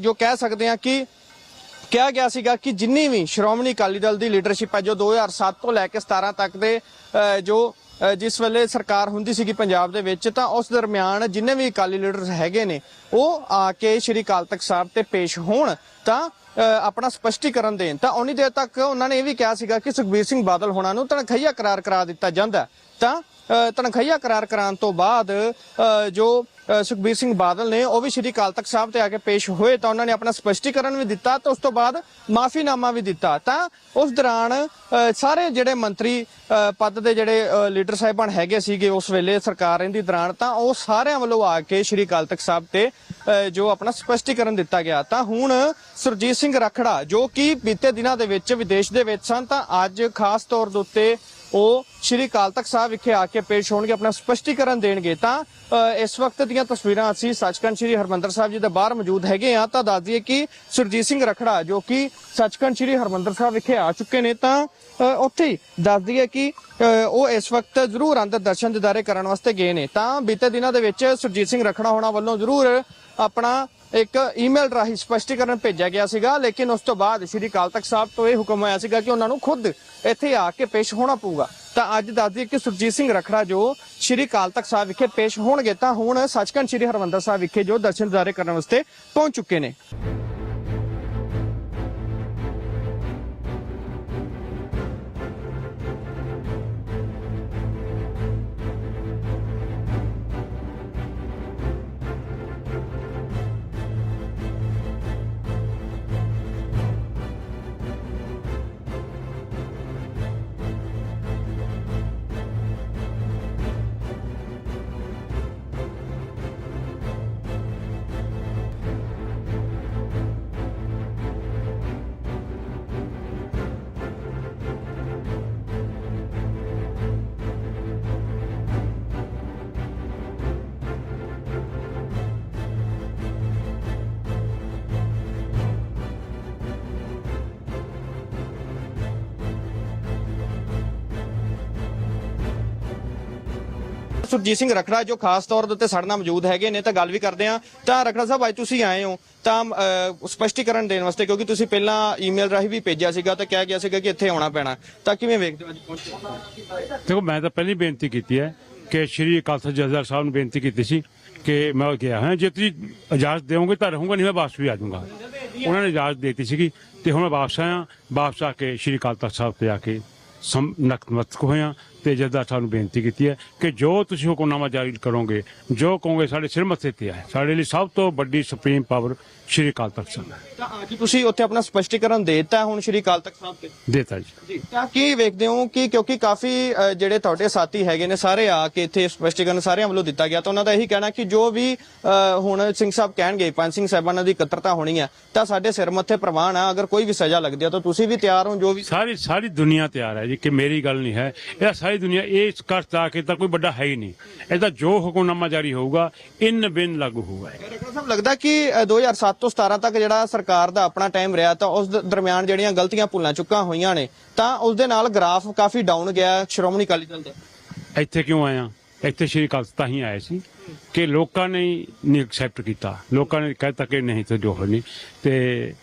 ਜੋ ਕਹਿ ਸਕਦੇ ਹਾਂ ਕਿ ਕਿਹਾ ਗਿਆ ਸੀਗਾ ਕਿ ਜਿੰਨੀ ਵੀ ਸ਼੍ਰੋਮਣੀ ਅਕਾਲੀ ਦਲ ਦੀ ਲੀਡਰਸ਼ਿਪ ਹੈ, ਜੋ 2007 ਤੋਂ ਲੈ ਕੇ 17 ਤੱਕ ਦੇ ਜੋ ਜਿਸ ਵੇਲੇ ਸਰਕਾਰ ਹੁੰਦੀ ਸੀਗੀ ਪੰਜਾਬ ਦੇ ਵਿੱਚ ਤਾਂ ਉਸ ਦਰਮਿਆਨ ਜਿੰਨੇ ਵੀ ਅਕਾਲੀ ਲੀਡਰਸ ਹੈਗੇ ਨੇ ਉਹ ਆ ਕੇ ਸ਼੍ਰੀ ਅਕਾਲ ਤਖਤ ਸਾਹਿਬ ਤੇ ਪੇਸ਼ ਹੋਣ ਤਾਂ ਅ, ਆਪਣਾ ਸਪਸ਼ਟੀਕਰਨ ਦੇਣ। ਤਾਂ ਉਨੀ ਦੇਰ ਤੱਕ ਉਹਨਾਂ ਨੇ ਇਹ ਵੀ ਕਿਹਾ ਸੀਗਾ ਕਿ ਸੁਖਬੀਰ ਸਿੰਘ ਬਾਦਲ ਹੋਣਾ ਨੂੰ ਤਨਖਈਆ ਕਰਾਰ ਕਰਾ ਦਿੱਤਾ ਜਾਂਦਾ। ਤਾਂ ਤਨਖਈਆ ਕਰਾਰ ਕਰਾਉਣ ਤੋਂ ਬਾਅਦ ਜੋ ਸੁਖਬੀਰ ਸਿੰਘ ਬਾਦਲ ਨੇ, ਉਹ ਵੀ ਸ਼੍ਰੀ ਅਕਾਲ ਤਖਤ ਸਾਹਿਬ ਤੇ ਆ ਕੇ ਪੇਸ਼ ਹੋਏ ਤਾਂ ਉਹਨਾਂ ਨੇ ਆਪਣਾ ਸਪਸ਼ਟੀਕਰਨ ਵੀ ਦਿੱਤਾ ਤੇ ਉਸ ਤੋਂ ਬਾਅਦ ਮਾਫੀਨਾਮਾ ਵੀ ਦਿੱਤਾ। ਤਾਂ ਉਸ ਦੌਰਾਨ ਸਾਰੇ ਜਿਹੜੇ ਮੰਤਰੀ ਪਦ ਦੇ ਜਿਹੜੇ ਲੀਡਰ ਸਾਹਿਬਾਨ ਹੈਗੇ ਸੀਗੇ ਉਸ ਵੇਲੇ ਸਰਕਾਰ ਰਹਿੰਦੀ ਦੌਰਾਨ, ਤਾਂ ਉਹ ਸਾਰਿਆਂ ਵੱਲੋਂ ਆ ਕੇ ਸ਼੍ਰੀ ਅਕਾਲ ਤਖਤ ਸਾਹਿਬ ਤੇ ਜੋ ਆਪਣਾ ਸਪਸ਼ਟੀਕਰਨ ਦਿੱਤਾ ਗਿਆ। ਤਾਂ ਹੁਣ ਸੁਰਜੀਤ ਸਿੰਘ ਰਖੜਾ, ਜੋ ਕਿ ਬੀਤੇ ਦਿਨਾਂ ਦੇ ਵਿੱਚ ਵਿਦੇਸ਼ ਦੇ ਵਿੱਚ ਸਨ, ਤਾਂ ਅੱਜ ਖਾਸ ਤੌਰ ਦੇ ਉੱਤੇ ਉਹ ਸ਼੍ਰੀ ਅਕਾਲ ਤਖਤ ਸਾਹਿਬ ਵਿਖੇ ਆ ਕੇ ਪੇਸ਼ ਹੋਣਗੇ ਆਪਣਾ ਸਪਸ਼ਟੀਕਰਨ ਦੇਣਗੇ। ਤਾਂ ਅ, ਇਸ ਵਕਤ ਦੀਆਂ ਤਸਵੀਰਾਂ ਅਸੀਂ ਸੱਚਖੰਡ ਸ੍ਰੀ ਹਰਮੰਦਰ ਸਾਹਿਬ ਜੀ ਦੇ ਬਾਹਰ ਮੌਜੂਦ ਹੈਗੇ ਆ ਤਾਂ ਦੱਸ ਦਈਏ ਕਿ ਸੁਰਜੀਤ ਸਿੰਘ ਰਖੜਾ ਜੋ ਕਿ ਸੱਚਖੰਡ ਸ੍ਰੀ ਹਰਮੰਦਰ ਸਾਹਿਬ ਵਿਖੇ ਆ ਚੁੱਕੇ ਨੇ ਤਾਂ ਉੱਥੇ ਹੀ ਦੱਸ ਦਈਏ ਕਿ ਉਹ ਇਸ ਵਕਤ ਜ਼ਰੂਰ ਅੰਦਰ ਦਰਸ਼ਨ ਦਿਦਾਰੇ ਕਰਨ ਵਾਸਤੇ ਗਏ ਨੇ। ਤਾਂ ਬੀਤੇ ਦਿਨਾਂ ਦੇ ਵਿੱਚ ਸੁਰਜੀਤ ਸਿੰਘ ਰਖੜਾ ਹੋਣਾ ਵੱਲੋਂ ਜ਼ਰੂਰ ਆਪਣਾ ਇੱਕ ਈਮੇਲ ਰਾਹੀਂ ਸਪਸ਼ਟੀਕਰਨ ਭੇਜਿਆ ਗਿਆ ਸੀਗਾ ਲੇਕਿਨ ਉਸ ਤੋਂ ਬਾਅਦ ਸ਼੍ਰੀ ਅਕਾਲ ਤਖਤ ਸਾਹਿਬ ਤੋਂ ਇਹ ਹੁਕਮ ਆਇਆ ਸੀਗਾ ਕਿ ਉਹਨਾਂ ਨੂੰ ਖੁਦ ਇੱਥੇ ਆ ਕੇ ਪੇਸ਼ ਹੋਣਾ ਪਊਗਾ। ਤਾਂ ਅੱਜ ਦੱਸ ਦਈਏ ਕਿ ਸੁਰਜੀਤ ਸਿੰਘ ਰਖੜਾ ਜੋ ਸ਼੍ਰੀ ਅਕਾਲ ਤਖਤ ਸਾਹਿਬ ਵਿਖੇ ਪੇਸ਼ ਹੋਣਗੇ ਤਾਂ ਹੁਣ ਸੱਚਖੰਡ ਸ਼੍ਰੀ ਹਰਮੰਦਰ ਸਾਹਿਬ ਵਿਖੇ ਜੋ ਦਰਸ਼ਨ ਦਿਦਾਰੇ ਕਰਨ ਵਾਸਤੇ ਪਹੁੰਚ ਚੁੱਕੇ ਨੇ। ਸੁਰਜੀਤ ਸਿੰਘ ਰਖੜਾ ਜੋ ਖਾਸ ਤੌਰ ਦੇ ਉੱਤੇ ਸਾਡੇ ਨਾਲ ਮੌਜੂਦ ਹੈਗੇ ਨੇ ਤਾਂ ਗੱਲ ਵੀ ਕਰਦੇ ਆ ਤਾਂ ਰਖੜਾ ਸਾਹਿਬ ਅੱਜ ਤੁਸੀਂ ਆਏ ਹੋ ਤਾਂ ਅਹ, ਸਪਸ਼ਟੀਕਰਨ ਦੇਣ ਵਾਸਤੇ ਕਿਉਂਕਿ ਤੁਸੀਂ ਪਹਿਲਾਂ ਈਮੇਲ ਰਾਹੀਂ ਵੀ ਭੇਜਿਆ ਸੀਗਾ ਤਾਂ ਕਿਹਾ ਗਿਆ ਸੀਗਾ ਕਿ ਇੱਥੇ ਆਉਣਾ ਪੈਣਾ। ਤਾਂ ਕਿਵੇਂ ਵੇਖਦੇ ਹੋ ਅੱਜ ਪਹੁੰਚੇ ਦੇਖੋ ਮੈਂ ਤਾਂ ਪਹਿਲੀ ਬੇਨਤੀ ਕੀਤੀ ਹੈ ਕਿ ਸ਼੍ਰੀ ਅਕਾਲ ਤਖਤ ਜਥੇਦਾਰ ਸਾਹਿਬ ਨੂੰ ਬੇਨਤੀ ਕੀਤੀ ਸੀ ਕਿ ਮੈਂ ਗਿਆ ਹਾਂ। ਜੇ ਤੁਸੀਂ ਇਜਾਜ਼ਤ ਦਿਓਗੇ ਤਾਂ ਰਹੂੰਗਾ ਨਹੀਂ ਮੈਂ ਵਾਪਸ ਵੀ ਆ ਜਾਊਂਗਾ। ਉਹਨਾਂ ਨੇ ਇਜਾਜ਼ਤ ਦੇ ਦਿੱਤੀ ਸੀਗੀ ਤੇ ਹੁਣ ਮੈਂ ਵਾਪਸ ਆਇਆ। ਵਾਪਸ ਆ ਕੇ ਸ਼੍ਰੀ ਅਕਾਲ ਤਖਤ ਸਾਹਿਬ ਤੇ ਆ ਕੇ ਸਮ ਨਤਮਸਤਕ ਹੋਇਆ। ਤੇ ਜਥੇਦਾਰ ਸਾਹਿਬ ਨੂੰ ਬੇਨਤੀ ਕੀਤੀ ਹੈ ਕਿ ਜੋ ਤੁਸੀਂ ਹੁਕਮਨਾਮਾ ਜਾਰੀ ਕਰੋਗੇ ਜੋ ਕਹੋਗੇ ਸਾਡੇ ਸਿਰ ਮੱਥੇ ਤੇ ਹੈ ਸਾਡੇ ਲਈ ਸਭ ਤੋਂ ਵੱਡੀ ਸੁਪਰੀਮ ਪਾਵਰ ਸ਼੍ਰੀ ਅਕਾਲ ਤਖਤ ਸਾਹਿਬ ਹੈ। ਤਾਂ ਅੱਜ ਤੁਸੀਂ ਉੱਥੇ ਆਪਣਾ ਸਪਸ਼ਟੀਕਰਨ ਦੇ ਦਿੱਤਾ ਹੁਣ ਸ਼੍ਰੀ ਅਕਾਲ ਤਖਤ ਸਾਹਿਬ ਤੇ? ਦੇਤਾ ਜੀ। ਜੀ ਤਾਂ ਕੀ ਵੇਖਦੇ ਹੋ ਕਿ ਕਿਉਂਕਿ ਕਾਫੀ ਜਿਹੜੇ ਤੁਹਾਡੇ ਸਾਥੀ ਹੈਗੇ ਨੇ ਸਾਰੇ ਆ ਕੇ ਇੱਥੇ ਸਪਸ਼ਟੀਕਰਨ ਸਾਰਿਆਂ ਵੱਲੋਂ ਦਿੱਤਾ ਗਿਆ ਤਾਂ ਉਹਨਾਂ ਦਾ ਇਹੀ ਕਹਿਣਾ ਕਿ ਜੋ ਵੀ ਹੁਣ ਸਿੰਘ ਸਾਹਿਬ ਕਹਿਣਗੇ ਪੰਜ ਸਿੰਘ ਸਾਹਿਬਾਨਾਂ ਦੀ ਇਕੱਤਰਤਾ ਹੋਣੀ ਹੈ ਤਾਂ ਸਾਡੇ ਸਿਰ ਮੱਥੇ ਪ੍ਰਵਾਨ ਆ ਅਗਰ ਕੋਈ ਵੀ ਸਜ਼ਾ ਲੱਗਦੀ ਹੈ ਤਾਂ ਤੁਸੀਂ ਵੀ ਤਿਆਰ ਹੋ ਜੋ ਵੀ ਸਾਰੀ ਸਾਰੀ ਦੁਨੀਆ ਤਿਆਰ ਹੈ ਜੀ ਕਿ ਮੇਰੀ ਗੱਲ ਨਹੀਂ ਹੈ। ਇਹ ਸਾਰੀ ਦੁਨੀਆ ਇਹ ਕਸ਼ਟ ਆ ਕੇ ਤਾਂ ਕੋਈ ਵੱਡਾ ਹੈ ਹੀ ਨਹੀਂ। ਇਹਦਾ ਜੋ ਹੁਕਮਨਾਮਾ ਜਾਰੀ ਹੋਊਗਾ ਇਨ ਬਿਨ ਲਾਗੂ ਹੋਊਗਾ ਸਾਹਿਬ ਲੱਗਦਾ ਕਿ ਅ, 2007 ਤੋਂ 17 ਤੱਕ ਜਿਹੜਾ ਸਰਕਾਰ ਦਾ ਆਪਣਾ ਟਾਈਮ ਰਿਹਾ ਤਾਂ ਉਸ ਦ- ਦਰਮਿਆਨ ਜਿਹੜੀਆਂ ਗਲਤੀਆਂ ਭੁੱਲਾਂ ਚੁੱਕਾਂ ਹੋਈਆਂ ਨੇ ਤਾਂ ਉਸ ਦੇ ਨਾਲ ਗ੍ਰਾਫ ਕਾਫੀ ਡਾਊਨ ਗਿਆ। ਸ਼੍ਰੋਮਣੀ ਅਕਾਲੀ ਦਲ ਦਾ। ਇੱਥੇ ਕਿਉਂ ਆਇਆ? ਇੱਥੇ ਸ਼੍ਰੀ ਅਕਾਲ ਤਾਂ ਹੀ ਆਏ ਸੀ ਕਿ ਲੋਕਾਂ ਨੇ ਨਹੀਂ ਐਕਸੈਪਟ ਕੀਤਾ। ਲੋਕਾਂ ਨੇ ਕਹਿਤਾ ਕਿ ਨਹੀਂ ਤੇ ਜੋ ਹੋ ਨਹੀਂ ਤੇ